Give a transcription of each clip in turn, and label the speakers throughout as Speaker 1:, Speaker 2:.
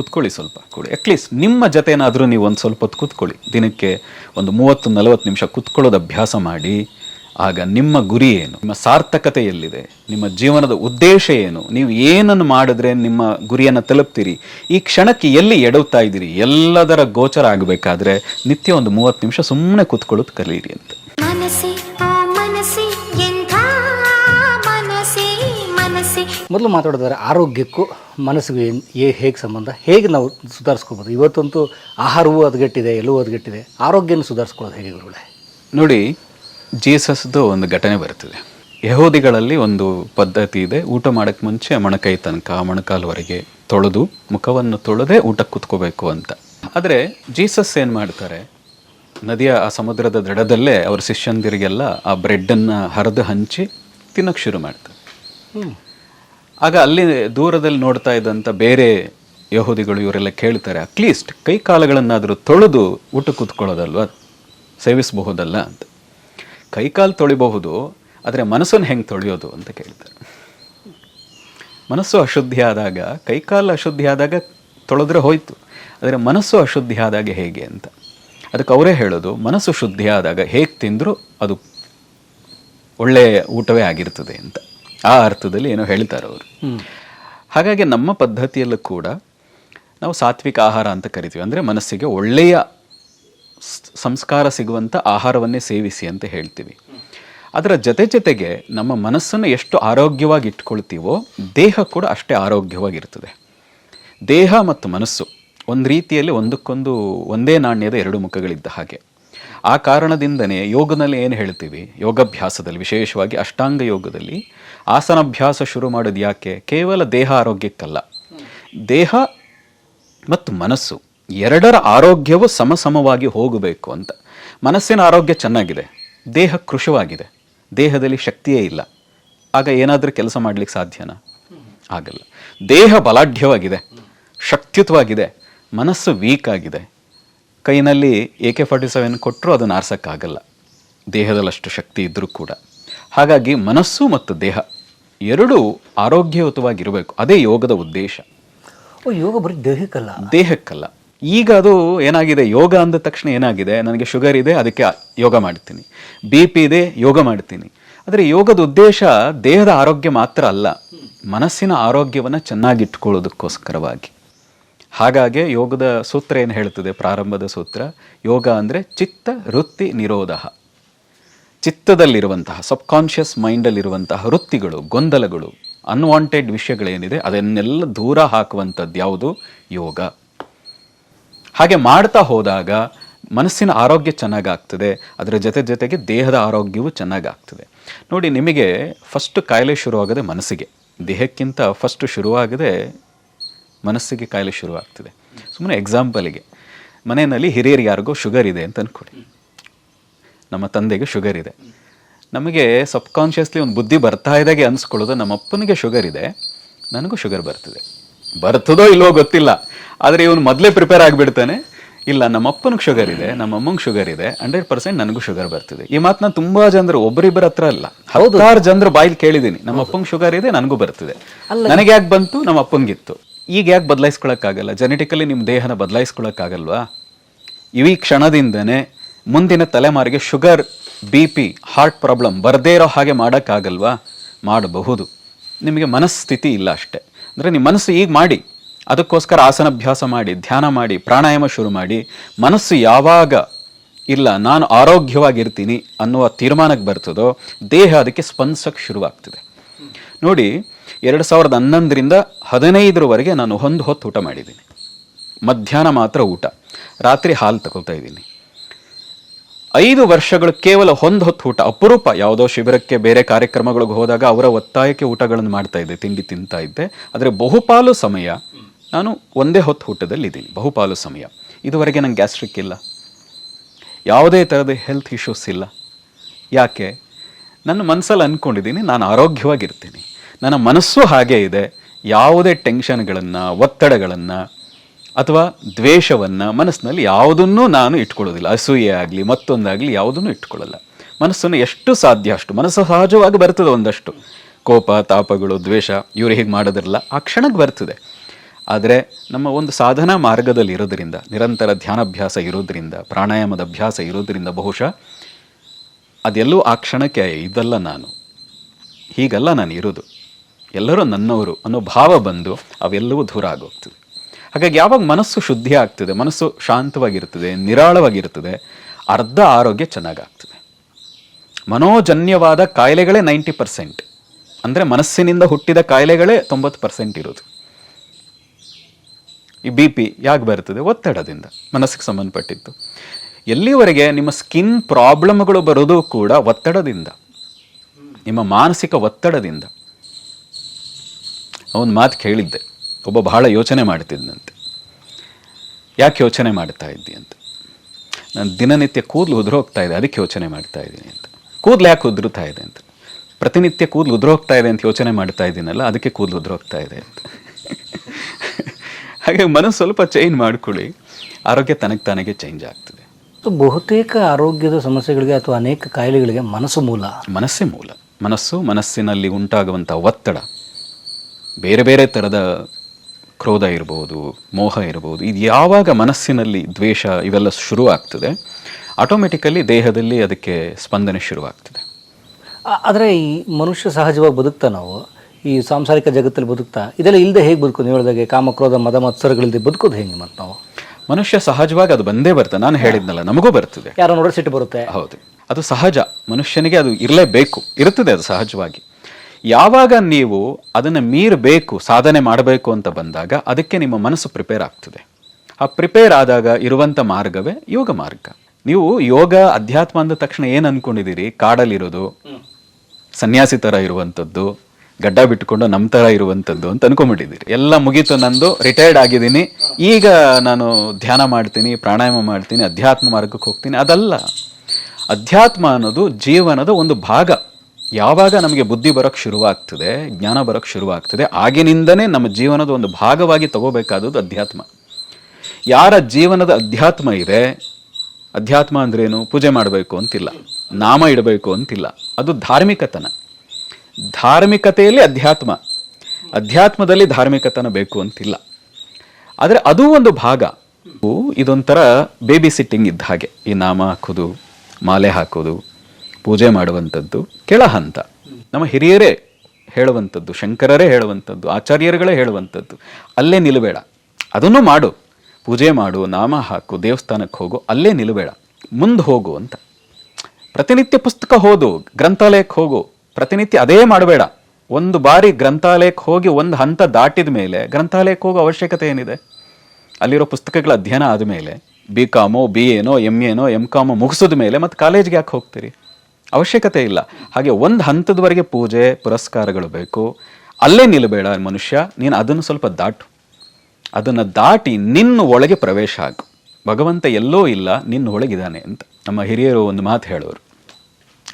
Speaker 1: ಕುತ್ಕೊಳ್ಳಿ ಸ್ವಲ್ಪ ಕೂಡಿ. ಅಟ್ಲೀಸ್ಟ್ ನಿಮ್ಮ ಜೊತೆನಾದರೂ ನೀವು ಒಂದು ಸ್ವಲ್ಪ ಹೊತ್ತು ಕೂತ್ಕೊಳ್ಳಿ. ದಿನಕ್ಕೆ ಒಂದು ಮೂವತ್ತು, ನಲವತ್ತು ನಿಮಿಷ ಕೂತ್ಕೊಳ್ಳೋದು ಅಭ್ಯಾಸ ಮಾಡಿ. ಆಗ ನಿಮ್ಮ ಗುರಿ ಏನು? ನಿಮ್ಮ ಸಾರ್ಥಕತೆ ಎಲ್ಲಿದೆ? ನಿಮ್ಮ ಜೀವನದ ಉದ್ದೇಶ ಏನು? ನೀವು ಏನನ್ನು ಮಾಡಿದ್ರೆ ನಿಮ್ಮ ಗುರಿಯನ್ನು ತಲುಪ್ತೀರಿ? ಈ ಕ್ಷಣಕ್ಕೆ ಎಲ್ಲಿ ಎಡವ್ತಾ ಇದ್ದೀರಿ? ಎಲ್ಲದರ ಗೋಚರ ಆಗಬೇಕಾದ್ರೆ ನಿತ್ಯ ಒಂದು ಮೂವತ್ತು ನಿಮಿಷ ಸುಮ್ಮನೆ ಕೂತ್ಕೊಳ್ಳೋದು ಕಲೀರಿ ಅಂತ.
Speaker 2: ಮೊದಲು ಮಾತಾಡೋದಾದ್ರೆ ಆರೋಗ್ಯಕ್ಕೂ ಮನಸ್ಸಿಗೂ ಏನು ಹೇಗೆ ಸಂಬಂಧ? ಹೇಗೆ ನಾವು ಸುಧಾರಿಸ್ಕೋಬೋದು? ಇವತ್ತಂತೂ ಆಹಾರವೂ ಹದಗೆಟ್ಟಿದೆ ಎಲ್ಲವೂ ಹದಗೆಟ್ಟಿದೆ ಆರೋಗ್ಯನ ಸುಧಾರಿಸ್ಕೊಳ್ಳೋದು ಹೇಗೆ ಗುರುಗಳೇ?
Speaker 1: ನೋಡಿ ಜೀಸಸ್ದು ಒಂದು ಘಟನೆ ಬರ್ತದೆ. ಯಹೂದಿಗಳಲ್ಲಿ ಒಂದು ಪದ್ಧತಿ ಇದೆ. ಊಟ ಮಾಡೋಕ್ಕೆ ಮುಂಚೆ ಮೊಣಕೈ ತನಕ ಮೊಣಕಾಲ್ವರೆಗೆ ತೊಳೆದು ಮುಖವನ್ನು ತೊಳೆದೇ ಊಟಕ್ಕೆ ಕುತ್ಕೋಬೇಕು ಅಂತ. ಆದರೆ ಜೀಸಸ್ ಏನು ಮಾಡ್ತಾರೆ? ನದಿಯ ಆ ಸಮುದ್ರದ ದಡದಲ್ಲೇ ಅವ್ರ ಶಿಷ್ಯಂದಿರಿಗೆಲ್ಲ ಆ ಬ್ರೆಡ್ಡನ್ನು ಹರಿದು ಹಂಚಿ ತಿನ್ನೋಕ್ಕೆ ಶುರು ಮಾಡ್ತಾರೆ. ಆಗ ಅಲ್ಲಿ ದೂರದಲ್ಲಿ ನೋಡ್ತಾ ಇದ್ದಂಥ ಬೇರೆ ಯಹೂದಿಗಳು ಇವರೆಲ್ಲ ಕೇಳ್ತಾರೆ ಅಟ್ಲೀಸ್ಟ್ ಕೈ ಕಾಲುಗಳನ್ನಾದರೂ ತೊಳೆದು ಊಟ ಕೂತ್ಕೊಳ್ಳೋದಲ್ವ? ಸೇವಿಸಬಹುದಲ್ಲ? ಅಂತ. ಕೈಕಾಲು ತೊಳಿಬಹುದು, ಆದರೆ ಮನಸ್ಸನ್ನು ಹೆಂಗೆ ತೊಳೆಯೋದು ಅಂತ ಕೇಳ್ತಾರೆ. ಮನಸ್ಸು ಅಶುದ್ಧಿ ಆದಾಗ ಕೈಕಾಲು ಅಶುದ್ಧಿ ಆದಾಗ ತೊಳೆದ್ರೆ ಹೋಯ್ತು, ಆದರೆ ಮನಸ್ಸು ಅಶುದ್ಧಿ ಆದಾಗ ಹೇಗೆ ಅಂತ. ಅದಕ್ಕೆ ಅವರೇ ಹೇಳೋದು, ಮನಸ್ಸು ಶುದ್ಧಿ ಆದಾಗ ಹೇಗೆ ತಿಂದರೂ ಅದು ಒಳ್ಳೆಯ ಊಟವೇ ಆಗಿರ್ತದೆ ಅಂತ. ಆ ಅರ್ಥದಲ್ಲಿ ಏನೋ ಹೇಳ್ತಾರೆ ಅವರು. ಹಾಗಾಗಿ ನಮ್ಮ ಪದ್ಧತಿಯಲ್ಲೂ ಕೂಡ ನಾವು ಸಾತ್ವಿಕ ಆಹಾರ ಅಂತ ಕರಿತೀವಿ. ಅಂದರೆ ಮನಸ್ಸಿಗೆ ಒಳ್ಳೆಯ ಸಂಸ್ಕಾರ ಸಿಗುವಂಥ ಆಹಾರವನ್ನೇ ಸೇವಿಸಿ ಅಂತ ಹೇಳ್ತೀವಿ. ಅದರ ಜೊತೆ ಜೊತೆಗೆ ನಮ್ಮ ಮನಸ್ಸನ್ನು ಎಷ್ಟು ಆರೋಗ್ಯವಾಗಿ ಇಟ್ಕೊಳ್ತೀವೋ ದೇಹ ಕೂಡ ಅಷ್ಟೇ ಆರೋಗ್ಯವಾಗಿರ್ತದೆ. ದೇಹ ಮತ್ತು ಮನಸ್ಸು ಒಂದು ರೀತಿಯಲ್ಲಿ ಒಂದಕ್ಕೊಂದು ಒಂದೇ ನಾಣ್ಯದ ಎರಡು ಮುಖಗಳಿದ್ದ ಹಾಗೆ. ಆ ಕಾರಣದಿಂದನೇ ಯೋಗದಲ್ಲಿ ಏನು ಹೇಳ್ತೀವಿ? ಯೋಗಾಭ್ಯಾಸದಲ್ಲಿ, ವಿಶೇಷವಾಗಿ ಅಷ್ಟಾಂಗ ಯೋಗದಲ್ಲಿ ಆಸನಾಭ್ಯಾಸ ಶುರು ಮಾಡೋದು ಯಾಕೆ? ಕೇವಲ ದೇಹ ಆರೋಗ್ಯಕ್ಕಲ್ಲ. ದೇಹ ಮತ್ತು ಮನಸ್ಸು ಎರಡರ ಆರೋಗ್ಯವು ಸಮಸಮವಾಗಿ ಹೋಗಬೇಕು ಅಂತ. ಮನಸ್ಸಿನ ಆರೋಗ್ಯ ಚೆನ್ನಾಗಿದೆ. ದೇಹ ಕೃಶವಾಗಿದೆ. ದೇಹದಲ್ಲಿ ಶಕ್ತಿಯೇ ಇಲ್ಲ. ಆಗ ಏನಾದರೂ ಕೆಲಸ ಮಾಡ್ಲಿಕ್ಕೆ ಸಾಧ್ಯನಾ? ಆಗಲ್ಲ. ದೇಹ ಬಲಾಢ್ಯವಾಗಿದೆ. ಶಕ್ತಿಯುತವಾಗಿದೆ ಮನಸ್ಸು ವೀಕ್ ಆಗಿದೆ. ಕೈನಲ್ಲಿ ಎ ಕೆ ಫಾರ್ಟಿ ಸೆವೆನ್ ಕೊಟ್ಟರು ಅದನ್ನು ಆರಿಸೋಕ್ಕಾಗಲ್ಲ. ದೇಹದಲ್ಲಷ್ಟು ಶಕ್ತಿ ಇದ್ದರೂ ಕೂಡ. ಹಾಗಾಗಿ ಮನಸ್ಸು ಮತ್ತು ದೇಹ ಎರಡೂ ಆರೋಗ್ಯಯುತವಾಗಿರಬೇಕು. ಅದೇ ಯೋಗದ ಉದ್ದೇಶ.
Speaker 2: ಓ ಯೋಗ ಬರೀ ದೇಹಕ್ಕಲ್ಲ?
Speaker 1: ದೇಹಕ್ಕಲ್ಲ. ಈಗ ಅದು ಏನಾಗಿದೆ? ಯೋಗ ಅಂದ ತಕ್ಷಣ ಏನಾಗಿದೆ? ನನಗೆ ಶುಗರ್ ಇದೆ ಅದಕ್ಕೆ ಯೋಗ ಮಾಡ್ತೀನಿ. ಬಿ ಪಿ ಇದೆ ಯೋಗ ಮಾಡ್ತೀನಿ. ಆದರೆ ಯೋಗದ ಉದ್ದೇಶ ದೇಹದ ಆರೋಗ್ಯ ಮಾತ್ರ ಅಲ್ಲ. ಮನಸ್ಸಿನ ಆರೋಗ್ಯವನ್ನು ಚೆನ್ನಾಗಿಟ್ಕೊಳ್ಳೋದಕ್ಕೋಸ್ಕರವಾಗಿ. ಹಾಗಾಗಿ ಯೋಗದ ಸೂತ್ರ ಏನು ಹೇಳ್ತದೆ ಪ್ರಾರಂಭದ ಸೂತ್ರ, ಯೋಗ ಅಂದರೆ ಚಿತ್ತ ವೃತ್ತಿ ನಿರೋಧ. ಚಿತ್ತದಲ್ಲಿರುವಂತಹ ಸಬ್ಕಾನ್ಷಿಯಸ್ ಮೈಂಡಲ್ಲಿರುವಂತಹ ವೃತ್ತಿಗಳು, ಗೊಂದಲಗಳು ಅನ್ವಾಂಟೆಡ್ ವಿಷಯಗಳೇನಿದೆ, ಅದನ್ನೆಲ್ಲ ದೂರ ಹಾಕುವಂಥದ್ದು ಯಾವುದು? ಯೋಗ. ಹಾಗೆ ಮಾಡ್ತಾ ಹೋದಾಗ ಮನಸ್ಸಿನ ಆರೋಗ್ಯ ಚೆನ್ನಾಗಾಗ್ತದೆ, ಅದರ ಜೊತೆ ಜೊತೆಗೆ ದೇಹದ ಆರೋಗ್ಯವೂ ಚೆನ್ನಾಗಾಗ್ತದೆ. ನೋಡಿ, ನಿಮಗೆ ಫಸ್ಟ್ ಕಾಯಿಲೆ ಶುರುವಾಗದೆ ಮನಸ್ಸಿಗೆ, ದೇಹಕ್ಕಿಂತ ಫಸ್ಟ್ ಶುರುವಾಗದೆ ಮನಸ್ಸಿಗೆ ಕಾಯಿಲೆ ಶುರುವಾಗ್ತಿದೆ. ಸುಮ್ಮನೆ ಎಕ್ಸಾಂಪಲಿಗೆ ಮನೆಯಲ್ಲಿ ಹಿರಿಯರು ಯಾರಿಗೋ ಶುಗರ್ ಇದೆ ಅಂತ ಅಂದ್ಕೊಳ್ಳಿ ನಮ್ಮ ತಂದೆಗೆ ಶುಗರ್ ಇದೆ. ನಮಗೆ ಸಬ್ಕಾನ್ಷಿಯಸ್ಲಿ ಒಂದು ಬುದ್ಧಿ ಬರ್ತಾ ಇದ್ದಾಗೆ ಅನ್ಸ್ಕೊಳ್ಳೋದು ನಮ್ಮ ಅಪ್ಪನಿಗೆ ಶುಗರ್ ಇದೆ ನನಗೂ ಶುಗರ್ ಬರ್ತದೆ. ಬರ್ತದೋ ಇಲ್ವೋ ಗೊತ್ತಿಲ್ಲ. ಆದರೆ ಇವನು ಮೊದಲೇ ಪ್ರಿಪೇರ್ ಆಗಿಬಿಡ್ತಾನೆ. ಇಲ್ಲ ನಮ್ಮ ಅಪ್ಪನಿಗೆ ಶುಗರ್ ಇದೆ ನಮ್ಮ ಅಮ್ಮಂಗೆ ಶುಗರ್ ಇದೆ ಹಂಡ್ರೆಡ್ ಪರ್ಸೆಂಟ್ ನನಗೂ ಶುಗರ್ ಬರ್ತಿದೆ. ಈ ಮಾತನ್ನ ತುಂಬಾ ಜನರು ಒಬ್ಬರಿಬ್ಬರ ಹತ್ರ ಅಲ್ಲ. ಹತ್ತಾರು ಜನರು ಬಾಯಿಲ್ ಕೇಳಿದ್ದೀನಿ ನಮ್ಮ ಅಪ್ಪಂಗೆ ಶುಗರ್ ಇದೆ ನನಗೂ ಬರ್ತಿದೆ. ನನಗೆ ಯಾಕೆ ಬಂತು ನಮ್ಮ ಅಪ್ಪಂಗಿತ್ತು ಈಗ ಯಾಕೆ ಬದಲಾಯಿಸ್ಕೊಳಕ್ಕಾಗಲ್ಲ? ಜೆನೆಟಿಕಲಿ ನಿಮ್ಮ ದೇಹನ ಬದಲಾಯಿಸ್ಕೊಳಕ್ಕಾಗಲ್ವಾ? ಈ ಕ್ಷಣದಿಂದನೇ ಮುಂದಿನ ತಲೆಮಾರಿಗೆ sugar B P heart problem ಬರದೇ ಇರೋ ಹಾಗೆ ಮಾಡೋಕ್ಕಾಗಲ್ವಾ? ಮಾಡಬಹುದು. ನಿಮಗೆ ಮನಸ್ಥಿತಿ ಇಲ್ಲ ಅಷ್ಟೇ. ಅಂದರೆ ನಿಮ್ಮ ಮನಸ್ಸು ಈಗ ಮಾಡಿ, ಅದಕ್ಕೋಸ್ಕರ ಆಸನಾಭ್ಯಾಸ ಮಾಡಿ, ಧ್ಯಾನ ಮಾಡಿ, ಪ್ರಾಣಾಯಾಮ ಶುರು ಮಾಡಿ, ಮನಸ್ಸು ಯಾವಾಗ ಇಲ್ಲ, ನಾನು ಆರೋಗ್ಯವಾಗಿರ್ತೀನಿ ಅನ್ನುವ ತೀರ್ಮಾನಕ್ಕೆ ಬರ್ತದೋ, ದೇಹ ಅದಕ್ಕೆ ಸ್ಪಂದಿಸೋಕ್ಕೆ ಶುರುವಾಗ್ತದೆ. ನೋಡಿ, ಎರಡು ಸಾವಿರದ ಹನ್ನೊಂದರಿಂದ ಹದಿನೈದರವರೆಗೆ ನಾನು ಒಂದು ಹೊತ್ತು ಊಟ ಮಾಡಿದ್ದೀನಿ. ಮಧ್ಯಾಹ್ನ ಮಾತ್ರ ಊಟ. ರಾತ್ರಿ ಹಾಲು ತಗೊಳ್ತಾ ಇದ್ದೀನಿ. ಐದು ವರ್ಷಗಳು ಕೇವಲ ಒಂದು ಹೊತ್ತು ಊಟ. ಅಪರೂಪ, ಯಾವುದೋ ಶಿಬಿರಕ್ಕೆ ಬೇರೆ ಕಾರ್ಯಕ್ರಮಗಳಿಗೆ ಹೋದಾಗ ಅವರ ಒತ್ತಾಯಕ್ಕೆ ಊಟಗಳನ್ನು ಮಾಡ್ತಾ ಇದ್ದೆ, ತಿಂಡಿ ತಿಂತಾ ಇದ್ದೆ. ಆದರೆ ಬಹುಪಾಲು ಸಮಯ ನಾನು ಒಂದೇ ಹೊತ್ತು ಊಟದಲ್ಲಿ ಇದ್ದೀನಿ. ಬಹುಪಾಲು ಸಮಯ. ಇದುವರೆಗೆ ನಂಗೆ ಗ್ಯಾಸ್ಟ್ರಿಕ್ ಇಲ್ಲ. ಯಾವುದೇ ಥರದ ಹೆಲ್ತ್ ಇಶ್ಯೂಸ್ ಇಲ್ಲ. ಯಾಕೆ? ನನ್ನ ಮನಸ್ಸಲ್ಲಿ ಅಂದ್ಕೊಂಡಿದ್ದೀನಿ, ನಾನು ಆರೋಗ್ಯವಾಗಿರ್ತೀನಿ. ನನ್ನ ಮನಸ್ಸು ಹಾಗೇ ಇದೆ. ಯಾವುದೇ ಟೆನ್ಷನ್ಗಳನ್ನು, ಒತ್ತಡಗಳನ್ನು ಅಥವಾ ದ್ವೇಷವನ್ನು ಮನಸ್ಸಿನಲ್ಲಿ ಯಾವುದನ್ನೂ ನಾನು ಇಟ್ಕೊಳ್ಳೋದಿಲ್ಲ. ಅಸೂಯೆ ಆಗಲಿ, ಮತ್ತೊಂದಾಗಲಿ ಯಾವುದನ್ನು ಇಟ್ಕೊಳ್ಳಲ್ಲ. ಮನಸ್ಸನ್ನು ಎಷ್ಟು ಸಾಧ್ಯ ಅಷ್ಟು, ಮನಸ್ಸು ಸಹಜವಾಗಿ ಬರ್ತದೆ ಒಂದಷ್ಟು. ಕೋಪ, ತಾಪಗಳು, ದ್ವೇಷ, ಇವರು ಹೀಗೆ ಮಾಡೋದಿರಲ್ಲ, ಆ ಕ್ಷಣಕ್ಕೆ ಬರ್ತದೆ. ಆದರೆ ನಮ್ಮ ಒಂದು ಸಾಧನಾ ಮಾರ್ಗದಲ್ಲಿ ಇರೋದರಿಂದ, ನಿರಂತರ ಧ್ಯಾನಾಭ್ಯಾಸ ಇರೋದರಿಂದ, ಪ್ರಾಣಾಯಾಮದ ಅಭ್ಯಾಸ ಇರೋದರಿಂದ ಬಹುಶಃ ಅದೆಲ್ಲೂ ಆ ಕ್ಷಣಕ್ಕೆ ಇದಲ್ಲ ನಾನು. ಹೀಗಲ್ಲ ನಾನು ಇರೋದು. ಎಲ್ಲರೂ ನನ್ನವರು ಅನ್ನೋ ಭಾವ ಬಂದು ಅವೆಲ್ಲವೂ ದೂರ ಆಗೋಗ್ತದೆ. ಹಾಗಾಗಿ ಯಾವಾಗ ಮನಸ್ಸು ಶುದ್ಧಿ ಆಗ್ತದೆ, ಮನಸ್ಸು ಶಾಂತವಾಗಿರ್ತದೆ, ನಿರಾಳವಾಗಿರ್ತದೆ, ಅರ್ಧ ಆರೋಗ್ಯ ಚೆನ್ನಾಗಾಗ್ತದೆ. ಮನೋಜನ್ಯವಾದ ಕಾಯಿಲೆಗಳೇ ನೈಂಟಿ ಪರ್ಸೆಂಟ್. ಅಂದರೆ ಮನಸ್ಸಿನಿಂದ ಹುಟ್ಟಿದ ಕಾಯಿಲೆಗಳೇ ತೊಂಬತ್ತು ಪರ್ಸೆಂಟ್ ಇರೋದು. ಈ ಬಿ ಪಿ ಯಾಕೆ ಬರ್ತದೆ? ಒತ್ತಡದಿಂದ ಮನಸ್ಸಿಗೆ ಸಂಬಂಧಪಟ್ಟಿದ್ದು. ಎಲ್ಲಿವರೆಗೆ ನಿಮ್ಮ ಸ್ಕಿನ್ ಪ್ರಾಬ್ಲಮ್ಗಳು ಬರೋದು ಕೂಡ ಒತ್ತಡದಿಂದ. ನಿಮ್ಮ ಮಾನಸಿಕ ಒತ್ತಡದಿಂದ. ಒಂದು ಮಾತು ಕೇಳಿದ್ದೆ. ಒಬ್ಬ ಬಹಳ ಯೋಚನೆ ಮಾಡ್ತಿದ್ದಂತೆ ಯಾಕೆ ಯೋಚನೆ ಮಾಡ್ತಾ ಇದ್ದಿ ಅಂತ. ನಾನು ದಿನನಿತ್ಯ ಕೂದಲು ಉದುರೋಗ್ತಾ ಇದೆ ಅದಕ್ಕೆ ಯೋಚನೆ ಮಾಡ್ತಾ ಇದ್ದೀನಿ ಅಂತ. ಕೂದಲು ಯಾಕೆ ಉದುರುತ್ತಾ ಇದೆ ಅಂತ. ಪ್ರತಿನಿತ್ಯ ಕೂದಲು ಉದುರೋಗ್ತಾ ಇದೆ ಅಂತ ಯೋಚನೆ ಮಾಡ್ತಾ ಇದ್ದೀನಲ್ಲ ಅದಕ್ಕೆ ಕೂದಲು ಉದುರೋಗ್ತಾ ಇದೆ ಅಂತ. ಹಾಗೆ ಮನಸ್ಸು ಸ್ವಲ್ಪ ಚೇಂಜ್ ಮಾಡ್ಕೊಳ್ಳಿ ಆರೋಗ್ಯ ತನಗೆ ತಾನಾಗೆ ಚೇಂಜ್ ಆಗ್ತದೆ.
Speaker 2: ಬಹುತೇಕ ಆರೋಗ್ಯದ ಸಮಸ್ಯೆಗಳಿಗೆ ಅಥವಾ ಅನೇಕ ಕಾಯಿಲೆಗಳಿಗೆ ಮನಸ್ಸು ಮೂಲ.
Speaker 1: ಮನಸ್ಸೇ ಮೂಲ. ಮನಸ್ಸು ಮನಸ್ಸಿನಲ್ಲಿ ಉಂಟಾಗುವಂಥ ಒತ್ತಡ. ಬೇರೆ ಬೇರೆ ಥರದ ಕ್ರೋಧ ಇರ್ಬೋದು ಮೋಹ ಇರ್ಬೋದು ಇದು ಯಾವಾಗ ಮನಸ್ಸಿನಲ್ಲಿ ದ್ವೇಷ ಇವೆಲ್ಲ ಶುರು ಆಗ್ತದೆ ಆಟೋಮೆಟಿಕಲಿ ದೇಹದಲ್ಲಿ ಅದಕ್ಕೆ ಸ್ಪಂದನೆ ಶುರುವಾಗ್ತದೆ.
Speaker 2: ಆದರೆ ಈ ಮನುಷ್ಯ ಸಹಜವಾಗಿ ಬದುಕ್ತಾ ನಾವು ಈ ಸಾಂಸಾರಿಕ ಜಗತ್ತಲ್ಲಿ ಬದುಕ್ತಾ ಇದೆಲ್ಲ ಇಲ್ಲದೆ ಹೇಗೆ ಬದುಕೋದು? ಹೇಳಿದಾಗೆ ಕಾಮಕ್ರೋಧ ಮದ ಮತ್ಸರಗಳಿಲ್ಲದೆ ಬದುಕೋದು ಹೇಗೆ ಮತ್ತು ನಾವು?
Speaker 1: ಮನುಷ್ಯ ಸಹಜವಾಗಿ ಅದು ಬಂದೇ ಬರ್ತದೆ ನಾನು ಹೇಳಿದ್ನಲ್ಲ ನಮಗೂ ಬರ್ತದೆ.
Speaker 2: ಯಾರೋ ನೋಡೋ ಸಿಟ್ಟು ಬರುತ್ತೆ.
Speaker 1: ಹೌದು. ಅದು ಸಹಜ ಮನುಷ್ಯನಿಗೆ ಅದು ಇರಲೇಬೇಕು ಇರುತ್ತದೆ ಅದು ಸಹಜವಾಗಿ. ಯಾವಾಗ ನೀವು ಅದನ್ನು ಮೀರಬೇಕು, ಸಾಧನೆ ಮಾಡಬೇಕು ಅಂತ ಬಂದಾಗ ಅದಕ್ಕೆ ನಿಮ್ಮ ಮನಸ್ಸು ಪ್ರಿಪೇರ್ ಆಗ್ತದೆ. ಆ ಪ್ರಿಪೇರ್ ಆದಾಗ ಇರುವಂಥ ಮಾರ್ಗವೇ ಯೋಗ ಮಾರ್ಗ. ನೀವು ಯೋಗ ಅಧ್ಯಾತ್ಮ ಅಂದ ತಕ್ಷಣ ಏನು ಅನ್ಕೊಂಡಿದ್ದೀರಿ? ಕಾಡಲ್ಲಿರೋದು, ಸನ್ಯಾಸಿ ಥರ ಇರುವಂಥದ್ದು ಗಡ್ಡ ಬಿಟ್ಕೊಂಡು ನಮ್ಮ ಥರ ಇರುವಂಥದ್ದು ಅಂತ ಅನ್ಕೊಂಬಿಟ್ಟಿದ್ದೀರಿ ಎಲ್ಲ ಮುಗೀತು ನಂದು ರಿಟೈರ್ಡ್ ಆಗಿದ್ದೀನಿ. ಈಗ ನಾನು ಧ್ಯಾನ ಮಾಡ್ತೀನಿ, ಪ್ರಾಣಾಯಾಮ ಮಾಡ್ತೀನಿ, ಅಧ್ಯಾತ್ಮ ಮಾರ್ಗಕ್ಕೆ ಹೋಗ್ತೀನಿ, ಅದಲ್ಲ. ಅಧ್ಯಾತ್ಮ ಅನ್ನೋದು ಜೀವನದ ಒಂದು ಭಾಗ. ಯಾವಾಗ ನಮಗೆ ಬುದ್ಧಿ ಬರೋಕ್ಕೆ ಶುರುವಾಗ್ತದೆ, ಜ್ಞಾನ ಬರೋಕ್ಕೆ ಶುರುವಾಗ್ತದೆ, ಆಗಿನಿಂದನೇ ನಮ್ಮ ಜೀವನದ ಒಂದು ಭಾಗವಾಗಿ ತಗೋಬೇಕಾದದ್ದು ಅಧ್ಯಾತ್ಮ. ಯಾರ ಜೀವನದ ಅಧ್ಯಾತ್ಮ ಇದೆ, ಅಧ್ಯಾತ್ಮ ಅಂದ್ರೇನು? ಪೂಜೆ ಮಾಡಬೇಕು ಅಂತಿಲ್ಲ, ನಾಮ ಇಡಬೇಕು ಅಂತಿಲ್ಲ. ಅದು ಧಾರ್ಮಿಕತನ. ಧಾರ್ಮಿಕತೆಯಲ್ಲಿ ಅಧ್ಯಾತ್ಮ. ಅಧ್ಯಾತ್ಮದಲ್ಲಿ ಧಾರ್ಮಿಕತನ ಬೇಕು ಅಂತಿಲ್ಲ. ಆದರೆ ಅದು ಒಂದು ಭಾಗ. ಇದೊಂಥರ ಬೇಬಿ ಸಿಟ್ಟಿಂಗ್ ಇದ್ದ ಹಾಗೆ. ಈ ನಾಮ ಹಾಕೋದು, ಮಾಲೆ ಹಾಕೋದು ಪೂಜೆ ಮಾಡುವಂಥದ್ದು ಕೆಳ ಹಂತ ನಮ್ಮ ಹಿರಿಯರೇ ಹೇಳುವಂಥದ್ದು, ಶಂಕರರೇ ಹೇಳುವಂಥದ್ದು, ಆಚಾರ್ಯರುಗಳೇ ಹೇಳುವಂಥದ್ದು, ಅಲ್ಲೇ ನಿಲ್ಲಬೇಡ ಅದನ್ನು ಮಾಡು. ಪೂಜೆ ಮಾಡು, ನಾಮ ಹಾಕು, ದೇವಸ್ಥಾನಕ್ಕೆ ಹೋಗು, ಅಲ್ಲೇ ನಿಲ್ಲಬೇಡ ಮುಂದೆ ಹೋಗು ಅಂತ. ಪ್ರತಿನಿತ್ಯ ಪುಸ್ತಕ ಓದು, ಗ್ರಂಥಾಲಯಕ್ಕೆ ಹೋಗು. ಪ್ರತಿನಿತ್ಯ ಅದೇ ಮಾಡಬೇಡ. ಒಂದು ಬಾರಿ ಗ್ರಂಥಾಲಯಕ್ಕೆ ಹೋಗಿ ಒಂದು ಹಂತ ದಾಟಿದ ಮೇಲೆ ಗ್ರಂಥಾಲಯಕ್ಕೆ ಹೋಗೋ ಅವಶ್ಯಕತೆ ಏನಿದೆ? ಅಲ್ಲಿರೋ ಪುಸ್ತಕಗಳ ಅಧ್ಯಯನ ಆದಮೇಲೆ ಬಿ ಕಾಮೋ ಬಿ ಎನೋ ಎಂ ಎನೋ ಎಂ ಕಾಮೋ ಮುಗಿಸಿದ ಮೇಲೆ ಮತ್ತೆ ಕಾಲೇಜ್ಗೆ ಯಾಕೆ ಹೋಗ್ತೀರಿ? ಅವಶ್ಯಕತೆ ಇಲ್ಲ. ಹಾಗೆ ಒಂದು ಹಂತದವರೆಗೆ ಪೂಜೆ, ಪುರಸ್ಕಾರಗಳು ಬೇಕು. ಅಲ್ಲೇ ನಿಲ್ಲಬೇಡ ಮನುಷ್ಯ, ನೀನು ಅದನ್ನು ಸ್ವಲ್ಪ ದಾಟು. ಅದನ್ನು ದಾಟಿ ನಿನ್ನ ಒಳಗೆ ಪ್ರವೇಶ ಆಗು. ಭಗವಂತ ಎಲ್ಲೋ ಇಲ್ಲ, ನಿನ್ನ ಒಳಗಿದ್ದಾನೆ ಅಂತ. ನಮ್ಮ ಹಿರಿಯರು ಒಂದು ಮಾತು ಹೇಳೋರು.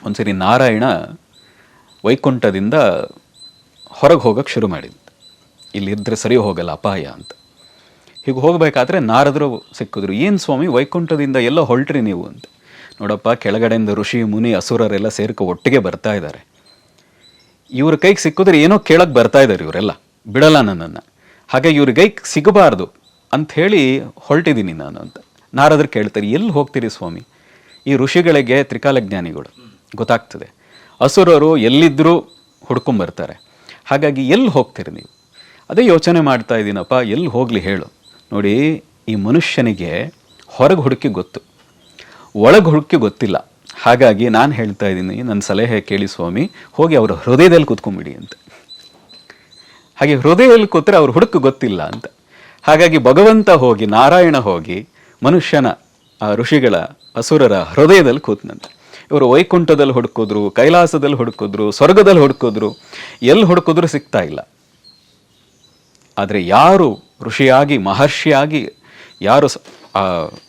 Speaker 1: ಒಂದ್ಸರಿ ನಾರಾಯಣ ವೈಕುಂಠದಿಂದ ಹೊರಗೆ ಹೋಗೋಕ್ಕೆ ಶುರು ಮಾಡಿದ್ದು. ಇಲ್ಲಿದ್ದರೆ ಸರಿ ಹೋಗಲ್ಲ, ಅಪಾಯ ಅಂತ. ಹೀಗೆ ಹೋಗಬೇಕಾದ್ರೆ ನಾರದರು ಸಿಕ್ಕಿದ್ರು, ಏನು ಸ್ವಾಮಿ, ವೈಕುಂಠದಿಂದ ಎಲ್ಲ ಹೊರಟ್ರಿ ನೀವು ಅಂತ. ನೋಡಪ್ಪ, ಕೆಳಗಡೆಯಿಂದ ಋಷಿ, ಮುನಿ, ಅಸುರರೆಲ್ಲ ಸೇರ್ಕೊ ಒಟ್ಟಿಗೆ ಬರ್ತಾ ಇದ್ದಾರೆ. ಇವ್ರ ಕೈಗೆ ಸಿಕ್ಕಿದ್ರೆ ಏನೋ ಕೇಳಕ್ಕೆ ಬರ್ತಾ ಇದ್ದಾರೆ ಇವರೆಲ್ಲ. ಬಿಡಲ್ಲ ನನ್ನನ್ನು. ಹಾಗೆ ಇವ್ರ ಕೈಗೆ ಸಿಗಬಾರ್ದು ಅಂತ ಹೇಳಿ ಹೊರಟಿದ್ದೀನಿ ನಾನು ಅಂತ. ನಾರಾದ್ರೂ ಕೇಳ್ತಾರೆ, ಎಲ್ಲಿ ಹೋಗ್ತೀರಿ ಸ್ವಾಮಿ? ಈ ಋಷಿಗಳಿಗೆ ತ್ರಿಕಾಲಜ್ಞಾನಿಗಳು ಗೊತ್ತಾಗ್ತದೆ. ಅಸುರರು ಎಲ್ಲಿದ್ದರೂ ಹುಡ್ಕೊಂಬರ್ತಾರೆ ಹಾಗಾಗಿ ಎಲ್ಲಿ ಹೋಗ್ತೀರಿ ನೀವು? ಅದೇ ಯೋಚನೆ ಮಾಡ್ತಾ ಇದ್ದೀನಪ್ಪ ಎಲ್ಲಿ ಹೋಗಲಿ ಹೇಳು. ನೋಡಿ, ಈ ಮನುಷ್ಯನಿಗೆ ಹೊರಗೆ ಹುಡುಕಿ ಗೊತ್ತು. ಒಳಗೆ ಹುಡುಕಿ ಗೊತ್ತಿಲ್ಲ. ಹಾಗಾಗಿ ನಾನು ಹೇಳ್ತಾ ಇದ್ದೀನಿ ನನ್ನ ಸಲಹೆ ಕೇಳಿ ಸ್ವಾಮಿ, ಹೋಗಿ ಅವರ ಹೃದಯದಲ್ಲಿ ಕೂತ್ಕೊಂಬಿಡಿ ಅಂತ. ಹಾಗೆ ಹೃದಯದಲ್ಲಿ ಕೂತ್ರೆ ಅವ್ರ ಹುಡುಕು ಗೊತ್ತಿಲ್ಲ ಅಂತ. ಹಾಗಾಗಿ ಭಗವಂತ ಹೋಗಿ, ನಾರಾಯಣ ಹೋಗಿ, ಮನುಷ್ಯನ, ಆ ಋಷಿಗಳ, ಅಸುರರ ಹೃದಯದಲ್ಲಿ ಕೂತ್ನಂತೆ. ಇವರು ವೈಕುಂಠದಲ್ಲಿ ಹುಡುಕಿದ್ರು, ಕೈಲಾಸದಲ್ಲಿ ಹುಡುಕಿದ್ರು, ಸ್ವರ್ಗದಲ್ಲಿ ಹುಡುಕಿದ್ರು ಎಲ್ಲಿ ಹುಡುಕಿದ್ರು ಸಿಗ್ತಾ ಇಲ್ಲ. ಆದರೆ ಯಾರು ಋಷಿಯಾಗಿ, ಮಹರ್ಷಿಯಾಗಿ, ಯಾರು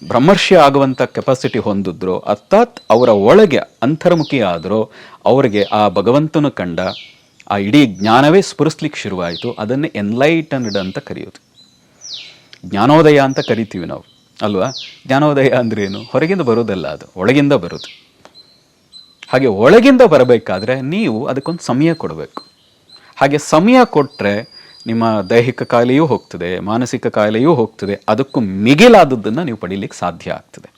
Speaker 1: ಬ್ರಹ್ಮರ್ಷಿ ಆಗುವಂಥ ಕೆಪಾಸಿಟಿ ಹೊಂದಿದ್ರೋ, ಅರ್ಥಾತ್ ಅವರ ಒಳಗೆ ಅಂತರ್ಮುಖಿ ಆದರೂ ಅವರಿಗೆ ಆ ಭಗವಂತನು ಕಂಡ ಆ ಇಡೀ ಜ್ಞಾನವೇ ಸ್ಫುರಿಸ್ಲಿಕ್ಕೆ ಶುರುವಾಯಿತು. ಅದನ್ನೇ ಎನ್ಲೈಟನ್ಡ್ ಅಂತ ಕರೆಯೋದು. ಜ್ಞಾನೋದಯ ಅಂತ ಕರಿತೀವಿ ನಾವು, ಅಲ್ವಾ? ಜ್ಞಾನೋದಯ ಅಂದ್ರೇನು? ಹೊರಗಿಂದ ಬರೋದಲ್ಲ ಅದು, ಒಳಗಿಂದ ಬರೋದು ಹಾಗೆ ಒಳಗಿಂದ ಬರಬೇಕಾದ್ರೆ ನೀವು ಅದಕ್ಕೊಂದು ಸಮಯ ಕೊಡಬೇಕು. ಹಾಗೆ ಸಮಯ ಕೊಟ್ಟರೆ ನಿಮ್ಮ ದೈಹಿಕ ಕಾಯಿಲೆಯೂ ಹೋಗ್ತದೆ, ಮಾನಸಿಕ ಕಾಯಿಲೆಯೂ ಹೋಗ್ತದೆ, ಅದಕ್ಕೂ ಮಿಗಿಲಾದದ್ದನ್ನು ನೀವು ಪಡೀಲಿಕ್ಕೆ ಸಾಧ್ಯ ಆಗ್ತದೆ.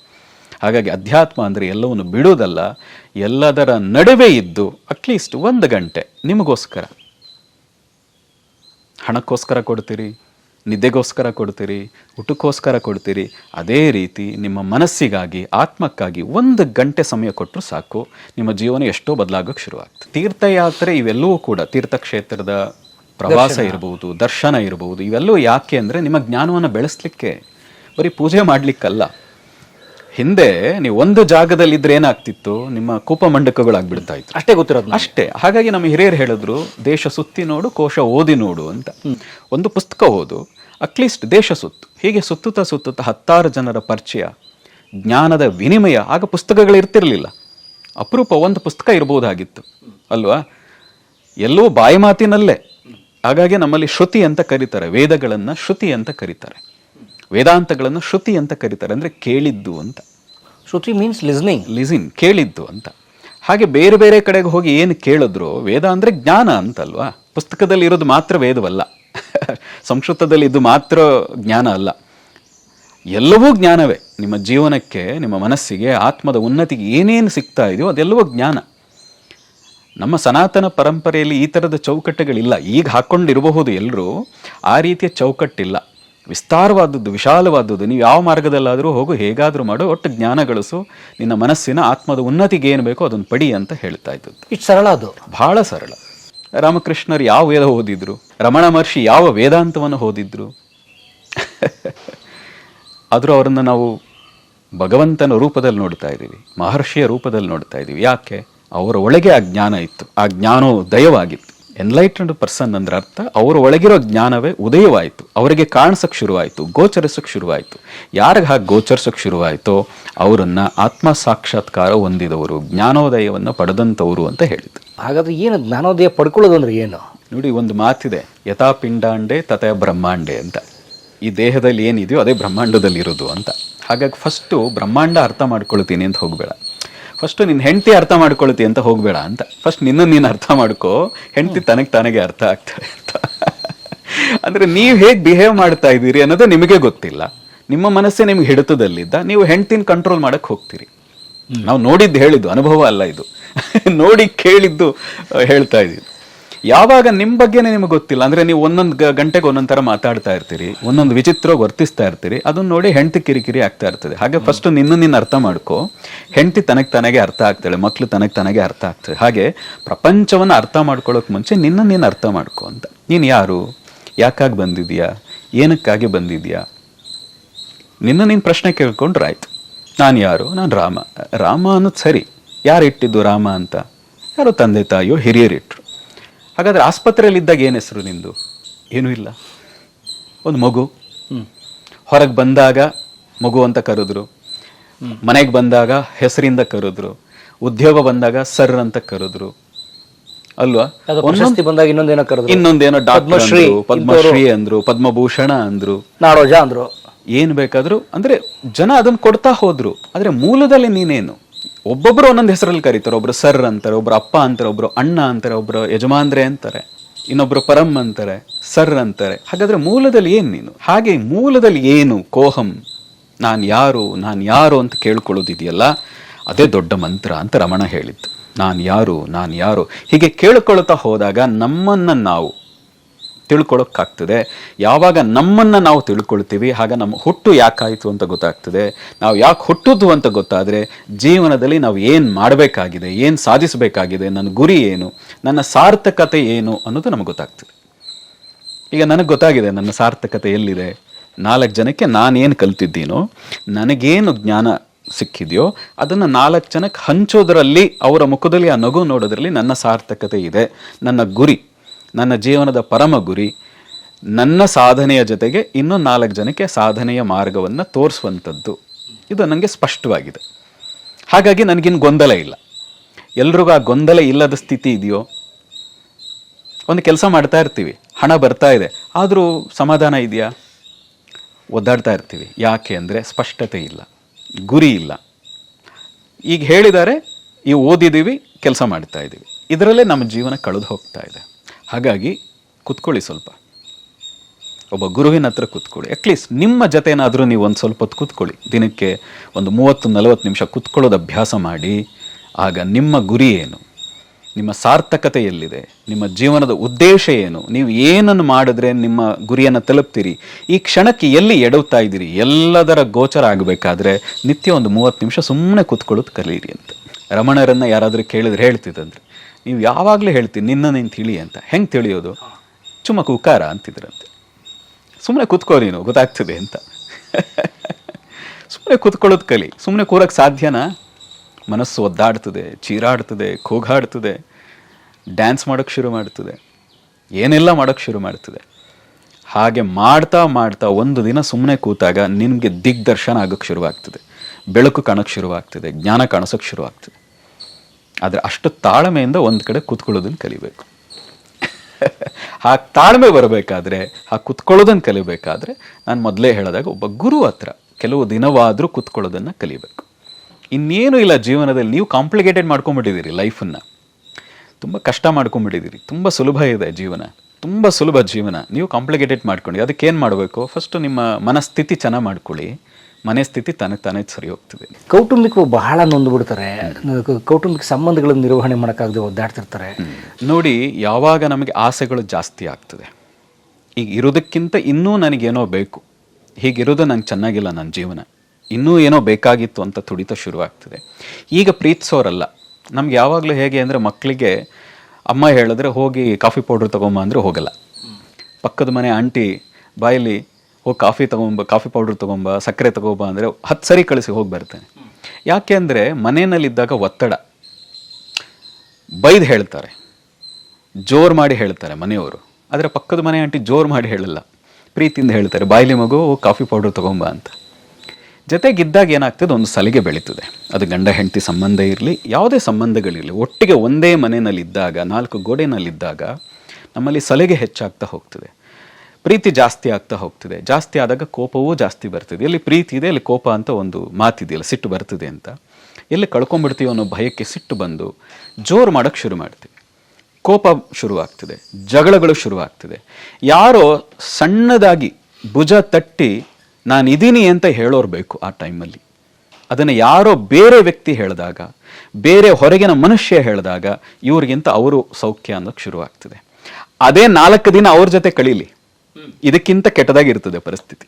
Speaker 1: ಹಾಗಾಗಿ ಅಧ್ಯಾತ್ಮ ಅಂದರೆ ಎಲ್ಲವನ್ನು ಬಿಡುವುದಲ್ಲ, ಎಲ್ಲದರ ನಡುವೆ ಇದ್ದು ಅಟ್ಲೀಸ್ಟ್ ಒಂದು ಗಂಟೆ ನಿಮಗೋಸ್ಕರ. ಹಣಕ್ಕೋಸ್ಕರ ಕೊಡ್ತೀರಿ, ನಿದ್ದೆಗೋಸ್ಕರ ಕೊಡ್ತೀರಿ, ಊಟಕ್ಕೋಸ್ಕರ ಕೊಡ್ತೀರಿ, ಅದೇ ರೀತಿ ನಿಮ್ಮ ಮನಸ್ಸಿಗಾಗಿ, ಆತ್ಮಕ್ಕಾಗಿ ಒಂದು ಗಂಟೆ ಸಮಯ ಕೊಟ್ಟರು ಸಾಕು, ನಿಮ್ಮ ಜೀವನ ಎಷ್ಟೋ ಬದಲಾಗೋಕ್ಕೆ ಶುರುವಾಗ್ತದೆ. ತೀರ್ಥಯಾತ್ರೆ ಇವೆಲ್ಲವೂ ಕೂಡ ತೀರ್ಥಕ್ಷೇತ್ರದ ಪ್ರವಾಸ ಇರಬಹುದು ದರ್ಶನ ಇರಬಹುದು ಇವೆಲ್ಲವೂ ಯಾಕೆ ಅಂದರೆ ನಿಮ್ಮ ಜ್ಞಾನವನ್ನು ಬೆಳೆಸಲಿಕ್ಕೆ. ಬರೀ ಪೂಜೆ ಮಾಡಲಿಕ್ಕಲ್ಲ. ಹಿಂದೆ ನೀವು ಒಂದು ಜಾಗದಲ್ಲಿ ಇದ್ರೆ ಏನಾಗ್ತಿತ್ತು? ನಿಮ್ಮ ಕೂಪಮಂಡಕಗಳಾಗ್ಬಿಡ್ತಾ ಇತ್ತು
Speaker 2: ಅಷ್ಟೇ ಗೊತ್ತಿರೋದು
Speaker 1: ಅಷ್ಟೇ. ಹಾಗಾಗಿ ನಮ್ಮ ಹಿರಿಯರು ಹೇಳಿದ್ರು ದೇಶ ಸುತ್ತಿ ನೋಡು ಕೋಶ ಓದಿ ನೋಡು ಅಂತ. ಒಂದು ಪುಸ್ತಕ ಓದು ಅಟ್ಲೀಸ್ಟ್ ದೇಶ ಸುತ್ತು. ಹೀಗೆ ಸುತ್ತುತ್ತಾ ಸುತ್ತುತ್ತಾ ಹತ್ತಾರು ಜನರ ಪರಿಚಯ ಜ್ಞಾನದ ವಿನಿಮಯ ಆಗ ಪುಸ್ತಕಗಳು ಇರ್ತಿರಲಿಲ್ಲ. ಅಪರೂಪ ಒಂದು ಪುಸ್ತಕ ಇರಬಹುದಾಗಿತ್ತು ಅಲ್ವಾ? ಎಲ್ಲವೂ ಬಾಯಿ ಮಾತಿನಲ್ಲೇ. ಹಾಗಾಗಿ ನಮ್ಮಲ್ಲಿ ಶ್ರುತಿ ಅಂತ ಕರೀತಾರೆ. ವೇದಗಳನ್ನು ಶ್ರುತಿ ಅಂತ ಕರೀತಾರೆ. ವೇದಾಂತಗಳನ್ನು ಶ್ರುತಿ ಅಂತ ಕರೀತಾರೆ. ಅಂದರೆ ಕೇಳಿದ್ದು ಅಂತ.
Speaker 2: ಶ್ರುತಿ ಮೀನ್ಸ್ ಲಿಸ್ನಿಂಗ್
Speaker 1: ಲಿಸಿನ್ ಕೇಳಿದ್ದು ಅಂತ. ಹಾಗೆ ಬೇರೆ ಬೇರೆ ಕಡೆಗೆ ಹೋಗಿ ಏನು ಕೇಳಿದ್ರು ವೇದ ಅಂದರೆ ಜ್ಞಾನ ಅಂತಲ್ವಾ? ಪುಸ್ತಕದಲ್ಲಿ ಇರೋದು ಮಾತ್ರ ವೇದವಲ್ಲ. ಸಂಸ್ಕೃತದಲ್ಲಿ ಇದು ಮಾತ್ರ ಜ್ಞಾನ ಅಲ್ಲ. ಎಲ್ಲವೂ ಜ್ಞಾನವೇ. ನಿಮ್ಮ ಜೀವನಕ್ಕೆ ನಿಮ್ಮ ಮನಸ್ಸಿಗೆ ಆತ್ಮದ ಉನ್ನತಿಗೆ ಏನೇನು ಸಿಗ್ತಾ ಇದೆಯೋ ಅದೆಲ್ಲವೂ ಜ್ಞಾನ. ನಮ್ಮ ಸನಾತನ ಪರಂಪರೆಯಲ್ಲಿ ಈ ಥರದ ಚೌಕಟ್ಟುಗಳಿಲ್ಲ. ಈಗ ಹಾಕ್ಕೊಂಡಿರಬಹುದು ಎಲ್ಲರೂ ಆ ರೀತಿಯ ಚೌಕಟ್ಟಿಲ್ಲ. ವಿಸ್ತಾರವಾದದ್ದು ವಿಶಾಲವಾದದ್ದು. ನೀವು ಯಾವ ಮಾರ್ಗದಲ್ಲಾದರೂ ಹೋಗು ಹೇಗಾದರೂ ಮಾಡು ಒಟ್ಟು ಜ್ಞಾನ ಗಳಿಸು. ನಿನ್ನ ಮನಸ್ಸಿನ ಆತ್ಮದ ಉನ್ನತಿಗೆ ಏನು ಬೇಕೋ ಅದನ್ನು ಪಡಿ ಅಂತ ಹೇಳ್ತಾ ಇದ್ದದ್ದು.
Speaker 2: ಇಷ್ಟು ಸರಳ ಅದು.
Speaker 1: ಬಹಳ ಸರಳ. ರಾಮಕೃಷ್ಣರು ಯಾವ ವೇದ ಓದಿದ್ರು? ರಮಣ ಮಹರ್ಷಿ ಯಾವ ವೇದಾಂತವನ್ನು ಓದಿದ್ರು? ಆದರೂ ಅವರನ್ನು ನಾವು ಭಗವಂತನ ರೂಪದಲ್ಲಿ ನೋಡ್ತಾ ಇದ್ದೀವಿ. ಮಹರ್ಷಿಯ ರೂಪದಲ್ಲಿ ನೋಡ್ತಾ ಇದ್ದೀವಿ. ಯಾಕೆ? ಅವರ ಒಳಗೆ ಆ ಜ್ಞಾನ ಇತ್ತು. ಆ ಜ್ಞಾನೋದಯವಾಗಿತ್ತು ಎನ್ಲೈಟೆಡ್ ಪರ್ಸನ್ ಅಂದ್ರೆ ಅರ್ಥ ಅವರ ಒಳಗಿರೋ ಜ್ಞಾನವೇ ಉದಯವಾಯಿತು. ಅವರಿಗೆ ಕಾಣಿಸೋಕೆ ಶುರುವಾಯಿತು ಗೋಚರಿಸೋಕೆ ಶುರುವಾಯಿತು. ಯಾರಿಗೆ ಹಾಗೆ ಗೋಚರಿಸೋಕೆ ಶುರುವಾಯಿತೋ ಅವರನ್ನು ಆತ್ಮ ಸಾಕ್ಷಾತ್ಕಾರ ಹೊಂದಿದವರು ಜ್ಞಾನೋದಯವನ್ನು ಪಡೆದಂಥವರು ಅಂತ ಹೇಳಿದ್ರು.
Speaker 2: ಹಾಗಾದ್ರೆ ಏನು ಜ್ಞಾನೋದಯ ಪಡ್ಕೊಳ್ಳೋದು ಅಂದ್ರೆ ಏನು?
Speaker 1: ನೋಡಿ ಒಂದು ಮಾತಿದೆ ಯಥಾ ಪಿಂಡಾಂಡೆ ತಥಾ ಬ್ರಹ್ಮಾಂಡೆ ಅಂತ. ಈ ದೇಹದಲ್ಲಿ ಏನಿದೆಯೋ ಅದೇ ಬ್ರಹ್ಮಾಂಡದಲ್ಲಿ ಇರೋದು ಅಂತ. ಹಾಗಾಗಿ ಫಸ್ಟು ಬ್ರಹ್ಮಾಂಡ ಅರ್ಥ ಮಾಡ್ಕೊಳ್ತೀನಿ ಅಂತ ಹೋಗಬೇಡ. ಫಸ್ಟು ನಿನ್ನ ಹೆಂಡತಿ ಅರ್ಥ ಮಾಡ್ಕೊಳ್ತಿ ಅಂತ ಹೋಗ್ಬೇಡ ಅಂತ. ಫಸ್ಟ್ ನಿನ್ನ ನೀನು ಅರ್ಥ ಮಾಡ್ಕೋ. ಹೆಂಡತಿ ತನಗೆ ತನಗೆ ಅರ್ಥ ಆಗ್ತಾರೆ ಅಂತ. ಅಂದ್ರೆ ನೀವು ಹೇಗೆ ಬಿಹೇವ್ ಮಾಡ್ತಾ ಇದ್ದೀರಿ ಅನ್ನೋದು ನಿಮಗೆ ಗೊತ್ತಿಲ್ಲ. ನಿಮ್ಮ ಮನಸ್ಸೇ ನಿಮ್ಗೆ ಹಿಡಿತದಲ್ಲಿದ್ದ. ನೀವು ಹೆಂಡ್ತಿನ ಕಂಟ್ರೋಲ್ ಮಾಡಕ್ ಹೋಗ್ತೀರಿ. ನಾವು ನೋಡಿದ್ದು ಹೇಳಿದ್ದು ಅನುಭವ ಅಲ್ಲ ಇದು. ನೋಡಿ ಕೇಳಿದ್ದು ಹೇಳ್ತಾ ಇದ್ದೀವಿ. ಯಾವಾಗ ನಿಮ್ಮ ಬಗ್ಗೆನೇ ನಿಮಗೆ ಗೊತ್ತಿಲ್ಲ ಅಂದ್ರೆ ನೀವು ಒಂದೊಂದು ಗಂಟೆಗೆ ಒಂದೊಂದು ಥರ ಮಾತಾಡ್ತಾ ಇರ್ತೀರಿ ಒಂದೊಂದು ವಿಚಿತ್ರವಾಗಿ ವರ್ತಿಸ್ತಾ ಇರ್ತೀರಿ ಅದನ್ನ ನೋಡಿ ಹೆಂಡತಿ ಕಿರಿಕಿರಿ ಆಗ್ತಾ ಇರ್ತದೆ. ಹಾಗೆ ಫಸ್ಟ್ ನಿನ್ನ ನಿನ್ನ ಅರ್ಥ ಮಾಡ್ಕೋ. ಹೆಂಡತಿ ತನಗೆ ತನಗೆ ಅರ್ಥ ಆಗ್ತಾಳೆ ಮಕ್ಳು ತನಗೆ ತನಗೆ ಅರ್ಥ ಆಗ್ತದೆ. ಹಾಗೆ ಪ್ರಪಂಚವನ್ನು ಅರ್ಥ ಮಾಡ್ಕೊಳ್ಳೋಕೆ ಮುಂಚೆ ನಿನ್ನ ನೀನು ಅರ್ಥ ಮಾಡ್ಕೋ ಅಂತ. ನೀನು ಯಾರು? ಯಾಕಾಗಿ ಬಂದಿದ್ಯಾ? ಏನಕ್ಕಾಗಿ ಬಂದಿದ್ಯಾ? ನಿನ್ನ ನೀನು ಪ್ರಶ್ನೆ ಕೇಳ್ಕೊಂಡ್ರೆ ಆಯ್ತು. ನಾನು ಯಾರು? ನಾನು ರಾಮ. ರಾಮ ಅನ್ನೋದು ಸರಿ. ಯಾರು ಇಟ್ಟಿದ್ದು ರಾಮ ಅಂತ? ಯಾರೋ ತಂದೆ ತಾಯಿಯೋ ಹಿರಿಯರು ಇಟ್ಟರು ಹಾಗಾದ್ರೆ ಆಸ್ಪತ್ರೆಯಲ್ಲಿ ಇದ್ದಾಗ ಏನು ಹೆಸರು ನಿಂದು? ಏನೂ ಇಲ್ಲ. ಒಂದು ಮಗು. ಹೊರಗೆ ಬಂದಾಗ ಮಗು ಅಂತ ಕರೆದ್ರು. ಮನೆಗೆ ಬಂದಾಗ ಹೆಸರಿಂದ ಕರೆದ್ರು. ಉದ್ಯೋಗ ಬಂದಾಗ ಸರ್ ಅಂತ ಕರೆದ್ರು. ಅಲ್ವಾ?
Speaker 2: ಬಂದಾಗ ಇನ್ನೊಂದೇನೋ ಕರೆದ್ರು.
Speaker 1: ಇನ್ನೊಂದೇನೋ
Speaker 2: ಪದ್ಮಶ್ರೀ
Speaker 1: ಅಂದ್ರು ಪದ್ಮಭೂಷಣ ಅಂದ್ರು.
Speaker 2: ನಾಡೋಜ ಅಂದ್ರು.
Speaker 1: ಏನು ಬೇಕಾದರೂ ಅಂದ್ರೆ ಜನ ಅದನ್ನ ಕೊಡ್ತಾ ಹೋದ್ರು. ಆದ್ರೆ ಮೂಲದಲ್ಲಿ ನೀನೇನು? ಒಬ್ಬೊಬ್ಬರು ಒಂದೊಂದು ಹೆಸರಲ್ಲಿ ಕರೀತಾರೆ. ಒಬ್ರು ಸರ್ ಅಂತಾರೆ, ಒಬ್ರು ಅಪ್ಪ ಅಂತಾರೆ, ಒಬ್ರು ಅಣ್ಣ ಅಂತಾರೆ, ಒಬ್ರು ಯಜಮಾನ್ರೆ ಅಂತಾರೆ, ಇನ್ನೊಬ್ರು ಪರಂ ಅಂತಾರೆ, ಸರ್ ಅಂತಾರೆ. ಹಾಗಾದ್ರೆ ಮೂಲದಲ್ಲಿ ಏನು ನೀನು? ಹಾಗೆ ಮೂಲದಲ್ಲಿ ಏನು ಕೋಹಂ? ನಾನು ಯಾರು ನಾನು ಯಾರು ಅಂತ ಕೇಳ್ಕೊಳ್ಳೋದಿದೆಯಲ್ಲ, ಅದೇ ದೊಡ್ಡ ಮಂತ್ರ ಅಂತ ರಮಣ ಹೇಳಿದ್ದು. ನಾನು ಯಾರು ನಾನು ಯಾರು? ಹೀಗೆ ಕೇಳ್ಕೊಳ್ತಾ ಹೋದಾಗ ನಮ್ಮನ್ನು ನಾವು ತಿಳ್ಕೊಳ್ಳೋಕ್ಕಾಗ್ತದೆ ಯಾವಾಗ ನಮ್ಮನ್ನು ನಾವು ತಿಳ್ಕೊಳ್ತೀವಿ, ಆಗ ನಮ್ಮ ಹುಟ್ಟು ಯಾಕಾಯಿತು ಅಂತ ಗೊತ್ತಾಗ್ತದೆ. ನಾವು ಯಾಕೆ ಹುಟ್ಟುದು ಅಂತ ಗೊತ್ತಾದರೆ, ಜೀವನದಲ್ಲಿ ನಾವು ಏನು ಮಾಡಬೇಕಾಗಿದೆ, ಏನು ಸಾಧಿಸಬೇಕಾಗಿದೆ, ನನ್ನ ಗುರಿ ಏನು, ನನ್ನ ಸಾರ್ಥಕತೆ ಏನು ಅನ್ನೋದು ನಮಗೆ ಗೊತ್ತಾಗ್ತದೆ. ಈಗ ನನಗೆ ಗೊತ್ತಾಗಿದೆ, ನನ್ನ ಸಾರ್ಥಕತೆ ಎಲ್ಲಿದೆ? ನಾಲ್ಕು ಜನಕ್ಕೆ ನಾನೇನು ಕಲ್ತಿದ್ದೀನೋ, ನನಗೇನು ಜ್ಞಾನ ಸಿಕ್ಕಿದೆಯೋ, ಅದನ್ನು ನಾಲ್ಕು ಜನಕ್ಕೆ ಹಂಚೋದರಲ್ಲಿ, ಅವರ ಮುಖದಲ್ಲಿ ಆ ನಗು ನೋಡೋದ್ರಲ್ಲಿ ನನ್ನ ಸಾರ್ಥಕತೆ ಇದೆ, ನನ್ನ ಗುರಿ. ನನ್ನ ಜೀವನದ ಪರಮ ಗುರಿ, ನನ್ನ ಸಾಧನೆಯ ಜೊತೆಗೆ ಇನ್ನೂ ನಾಲ್ಕು ಜನಕ್ಕೆ ಸಾಧನೆಯ ಮಾರ್ಗವನ್ನು ತೋರಿಸುವಂಥದ್ದು. ಇದು ನನಗೆ ಸ್ಪಷ್ಟವಾಗಿದೆ. ಹಾಗಾಗಿ ನನಗಿನ್ನು ಗೊಂದಲ ಇಲ್ಲ. ಎಲ್ರಿಗೂ ಆ ಗೊಂದಲ ಇಲ್ಲದ ಸ್ಥಿತಿ ಇದೆಯೋ? ಒಂದು ಕೆಲಸ ಮಾಡ್ತಾ ಇರ್ತೀವಿ. ಹಣ ಬರ್ತಾ ಇದೆ. ಆದರೂ ಸಮಾಧಾನ ಇದೆಯಾ? ಒದ್ದಾಡ್ತಾ ಇರ್ತೀವಿ. ಯಾಕೆ ಅಂದರೆ ಸ್ಪಷ್ಟತೆ ಇಲ್ಲ. ಗುರಿ ಇಲ್ಲ. ಈಗ ಹೇಳಿದ್ದಾರೆ, ಈ ಓದಿದ್ದೀವಿ, ಕೆಲಸ ಮಾಡ್ತಾ ಇದ್ದೀವಿ ಇದರಲ್ಲೇ ನಮ್ಮ ಜೀವನ ಕಳೆದು ಹೋಗ್ತಾ ಇದೆ. ಹಾಗಾಗಿ ಕುತ್ಕೊಳ್ಳಿ ಸ್ವಲ್ಪ. ಒಬ್ಬ ಗುರುವಿನ ಹತ್ರ ಕೂತ್ಕೊಳ್ಳಿ. ಅಟ್ಲೀಸ್ಟ್ ನಿಮ್ಮ ಜೊತೆನಾದರೂ ನೀವು ಒಂದು ಸ್ವಲ್ಪ ಹೊತ್ತು ಕೂತ್ಕೊಳ್ಳಿ. ದಿನಕ್ಕೆ ಒಂದು ಮೂವತ್ತು, ನಲವತ್ತು ನಿಮಿಷ ಕೂತ್ಕೊಳ್ಳೋದು ಅಭ್ಯಾಸ ಮಾಡಿ. ಆಗ ನಿಮ್ಮ ಗುರಿ ಏನು? ನಿಮ್ಮ ಸಾರ್ಥಕತೆ ಎಲ್ಲಿದೆ? ನಿಮ್ಮ ಜೀವನದ ಉದ್ದೇಶ ಏನು? ನೀವು ಏನನ್ನು ಮಾಡಿದ್ರೆ ನಿಮ್ಮ ಗುರಿಯನ್ನು ತಲುಪ್ತೀರಿ? ಈ ಕ್ಷಣಕ್ಕೆ ಎಲ್ಲಿ ಎಡವ್ತಾ ಇದ್ದೀರಿ? ಎಲ್ಲದರ ಗೋಚರ ಆಗಬೇಕಾದ್ರೆ ನಿತ್ಯ ಒಂದು ಮೂವತ್ತು ನಿಮಿಷ ಸುಮ್ಮನೆ ಕೂತ್ಕೊಳ್ಳೋದು ಕಲೀರಿ ಅಂತ. ರಮಣರನ್ನು ಯಾರಾದರೂ ಕೇಳಿದ್ರೆ ಹೇಳ್ತಿದ್ದಂದ್ರೆ ನೀವು ಯಾವಾಗಲೂ ಹೇಳ್ತೀನಿ, ನಿನ್ನ ನೀನು ತಿಳಿ ಅಂತ. ಹೆಂಗೆ ತಿಳಿಯೋದು? ಚುಮ್ಮ ಕುಕಾರ ಅಂತಿದ್ರಂತೆ. ಸುಮ್ಮನೆ ಕೂತ್ಕೋ ನೀನು ಗೊತ್ತಾಗ್ತದೆ ಅಂತ. ಸುಮ್ಮನೆ ಕೂತ್ಕೊಳ್ಳೋದು ಕಲಿ. ಸುಮ್ಮನೆ ಕೂರಕ್ಕೆ ಸಾಧ್ಯನಾ? ಮನಸ್ಸು ಒದ್ದಾಡ್ತದೆ, ಚೀರಾಡ್ತದೆ, ಕೂಗಾಡ್ತದೆ. ಡ್ಯಾನ್ಸ್ ಮಾಡೋಕ್ಕೆ ಶುರು ಮಾಡ್ತದೆ. ಏನೆಲ್ಲ ಮಾಡೋಕ್ಕೆ ಶುರು ಮಾಡ್ತದೆ? ಹಾಗೆ ಮಾಡ್ತಾ ಮಾಡ್ತಾ ಒಂದು ದಿನ ಸುಮ್ಮನೆ ಕೂತಾಗ ನಿಮಗೆ ದಿಗ್ದರ್ಶನ ಆಗೋಕ್ಕೆ ಶುರುವಾಗ್ತದೆ. ಬೆಳಕು ಕಾಣೋಕ್ಕೆ ಶುರುವಾಗ್ತದೆ, ಜ್ಞಾನ ಕಾಣಿಸೋಕ್ಕೆ ಶುರುವಾಗ್ತದೆ. ಆದರೆ ಅಷ್ಟು ತಾಳ್ಮೆಯಿಂದ ಒಂದು ಕಡೆ ಕೂತ್ಕೊಳ್ಳೋದನ್ನು ಕಲಿಬೇಕು. ಆ ತಾಳ್ಮೆ ಬರಬೇಕಾದ್ರೆ, ಆ ಕುತ್ಕೊಳ್ಳೋದನ್ನು ಕಲಿಬೇಕಾದ್ರೆ ನಾನು ಮೊದಲೇ ಹೇಳಿದಾಗ ಒಬ್ಬ ಗುರು ಹತ್ರ ಕೆಲವು ದಿನವಾದರೂ ಕುತ್ಕೊಳ್ಳೋದನ್ನು ಕಲಿಬೇಕು. ಇನ್ನೇನು ಇಲ್ಲ ಜೀವನದಲ್ಲಿ, ನೀವು ಕಾಂಪ್ಲಿಕೇಟೆಡ್ ಮಾಡ್ಕೊಂಬಿಟ್ಟಿದ್ದೀರಿ ಲೈಫನ್ನು ತುಂಬ ಕಷ್ಟ ಮಾಡ್ಕೊಂಬಿಟ್ಟಿದ್ದೀರಿ ತುಂಬ ಸುಲಭ ಇದೆ ಜೀವನ, ತುಂಬ ಸುಲಭ ಜೀವನ. ನೀವು ಕಾಂಪ್ಲಿಕೇಟೆಡ್ ಮಾಡ್ಕೊಂಡು ಏನು ಮಾಡಬೇಕು? ಫಸ್ಟು ನಿಮ್ಮ ಮನಸ್ಥಿತಿ ಚೆನ್ನಾಗಿ ಮಾಡ್ಕೊಳ್ಳಿ. ಮನೆ ಸ್ಥಿತಿ ತನಗೆ ತಾನೇ ಸರಿ ಹೋಗ್ತದೆ.
Speaker 2: ಕೌಟುಂಬಿಕವು ಬಹಳ ನೊಂದು ಬಿಡ್ತಾರೆ ಕ- ಕೌಟುಂಬಿಕ ಸಂಬಂಧಗಳನ್ನು ನಿರ್ವಹಣೆ ಮಾಡೋಕ್ಕಾಗದೆ ಒದ್ದಾಡ್ತಿರ್ತಾರೆ.
Speaker 1: ನೋಡಿ ಯಾವಾಗ ನಮಗೆ ಆಸೆಗಳು ಜಾಸ್ತಿ ಆಗ್ತದೆ. ಈಗ ಇರೋದಕ್ಕಿಂತ ಇನ್ನೂ ನನಗೇನೋ ಬೇಕು. ಹೀಗಿರೋದು ನಂಗೆ ಚೆನ್ನಾಗಿಲ್ಲ ನನ್ನ ಜೀವನ. ಇನ್ನೂ ಏನೋ ಬೇಕಾಗಿತ್ತು ಅಂತ ತುಡಿತ ಶುರುವಾಗ್ತದೆ. ಈಗ ಪ್ರೀತಿಸೋರಲ್ಲ. ನಮ್ಗೆ ಯಾವಾಗಲೂ ಹೇಗೆ ಅಂದರೆ ಮಕ್ಕಳಿಗೆ ಅಮ್ಮ ಹೇಳಿದ್ರೆ ಹೋಗಿ ಕಾಫಿ ಪೌಡ್ರ್ ತೊಗೊಂಬ ಅಂದರೆ ಹೋಗಲ್ಲ ಪಕ್ಕದ ಮನೆ ಆಂಟಿ ಬಾಯಲ್ಲಿ ಹೋಗಿ ಕಾಫಿ ತೊಗೊಂಬ, ಕಾಫಿ ಪೌಡ್ರ್ ತೊಗೊಂಬ, ಸಕ್ಕರೆ ತೊಗೊಂಬ ಅಂದರೆ ಹತ್ತು ಸರಿ ಕಳಿಸಿ ಹೋಗಿ ಬರ್ತೇನೆ. ಯಾಕೆ ಅಂದರೆ ಮನೆಯಲ್ಲಿದ್ದಾಗ ಒತ್ತಡ. ಬೈದು ಹೇಳ್ತಾರೆ. ಜೋರು ಮಾಡಿ ಹೇಳ್ತಾರೆ ಮನೆಯವರು. ಆದರೆ ಪಕ್ಕದ ಮನೆ ಆಂಟಿ ಜೋರು ಮಾಡಿ ಹೇಳಲ್ಲ. ಪ್ರೀತಿಯಿಂದ ಹೇಳ್ತಾರೆ, ಬಾಯಿಲಿ ಮಗು ಕಾಫಿ ಪೌಡರ್ ತೊಗೊಂಬ ಅಂತ. ಜೊತೆಗಿದ್ದಾಗ ಏನಾಗ್ತದೆ, ಒಂದು ಸಲಿಗೆ ಬೆಳೀತದೆ. ಅದು ಗಂಡ, ಹೆಂಡತಿ ಸಂಬಂಧ ಇರಲಿ, ಯಾವುದೇ ಸಂಬಂಧಗಳಿರಲಿ, ಒಟ್ಟಿಗೆ ಒಂದೇ ಮನೆಯಲ್ಲಿದ್ದಾಗ, ನಾಲ್ಕು ಗೋಡೆನಲ್ಲಿದ್ದಾಗ, ನಮ್ಮಲ್ಲಿ ಸಲಿಗೆ ಹೆಚ್ಚಾಗ್ತಾ ಹೋಗ್ತದೆ. ಪ್ರೀತಿ ಜಾಸ್ತಿ ಆಗ್ತಾ ಹೋಗ್ತಿದೆ. ಜಾಸ್ತಿ ಆದಾಗ ಕೋಪವೂ ಜಾಸ್ತಿ ಬರ್ತಿದೆ. ಎಲ್ಲಿ ಪ್ರೀತಿ ಇದೆ ಇಲ್ಲಿ ಕೋಪ ಅಂತ ಒಂದು ಮಾತಿದೆಯಲ್ಲ, ಸಿಟ್ಟು ಬರ್ತಿದೆ ಅಂತ. ಎಲ್ಲಿ ಕಳ್ಕೊಂಡ್ಬಿಡ್ತೀವಿ ಅನ್ನೋ ಭಯಕ್ಕೆ ಸಿಟ್ಟು ಬಂದು ಜೋರು ಮಾಡೋಕ್ಕೆ ಶುರು ಮಾಡ್ತೀವಿ. ಕೋಪ ಶುರುವಾಗ್ತಿದೆ. ಜಗಳಗಳು ಶುರುವಾಗ್ತಿದೆ. ಯಾರೋ ಸಣ್ಣದಾಗಿ ಭುಜ ತಟ್ಟಿ ನಾನು ಇದ್ದೀನಿ ಅಂತ ಹೇಳೋರು ಬೇಕು ಆ ಟೈಮಲ್ಲಿ. ಅದನ್ನು ಯಾರೋ ಬೇರೆ ವ್ಯಕ್ತಿ ಹೇಳಿದಾಗ, ಬೇರೆ ಹೊರಗಿನ ಮನುಷ್ಯ ಹೇಳಿದಾಗ, ಇವ್ರಿಗಿಂತ ಅವರು ಸೌಖ್ಯ ಅನ್ನೋಕ್ಕೆ ಶುರುವಾಗ್ತಿದೆ. ಅದೇ ನಾಲ್ಕು ದಿನ ಅವ್ರ ಜೊತೆ ಕಳೀಲಿ. ಇದಕ್ಕಿಂತ ಕೆಟ್ಟದಾಗಿರ್ತದೆ ಪರಿಸ್ಥಿತಿ.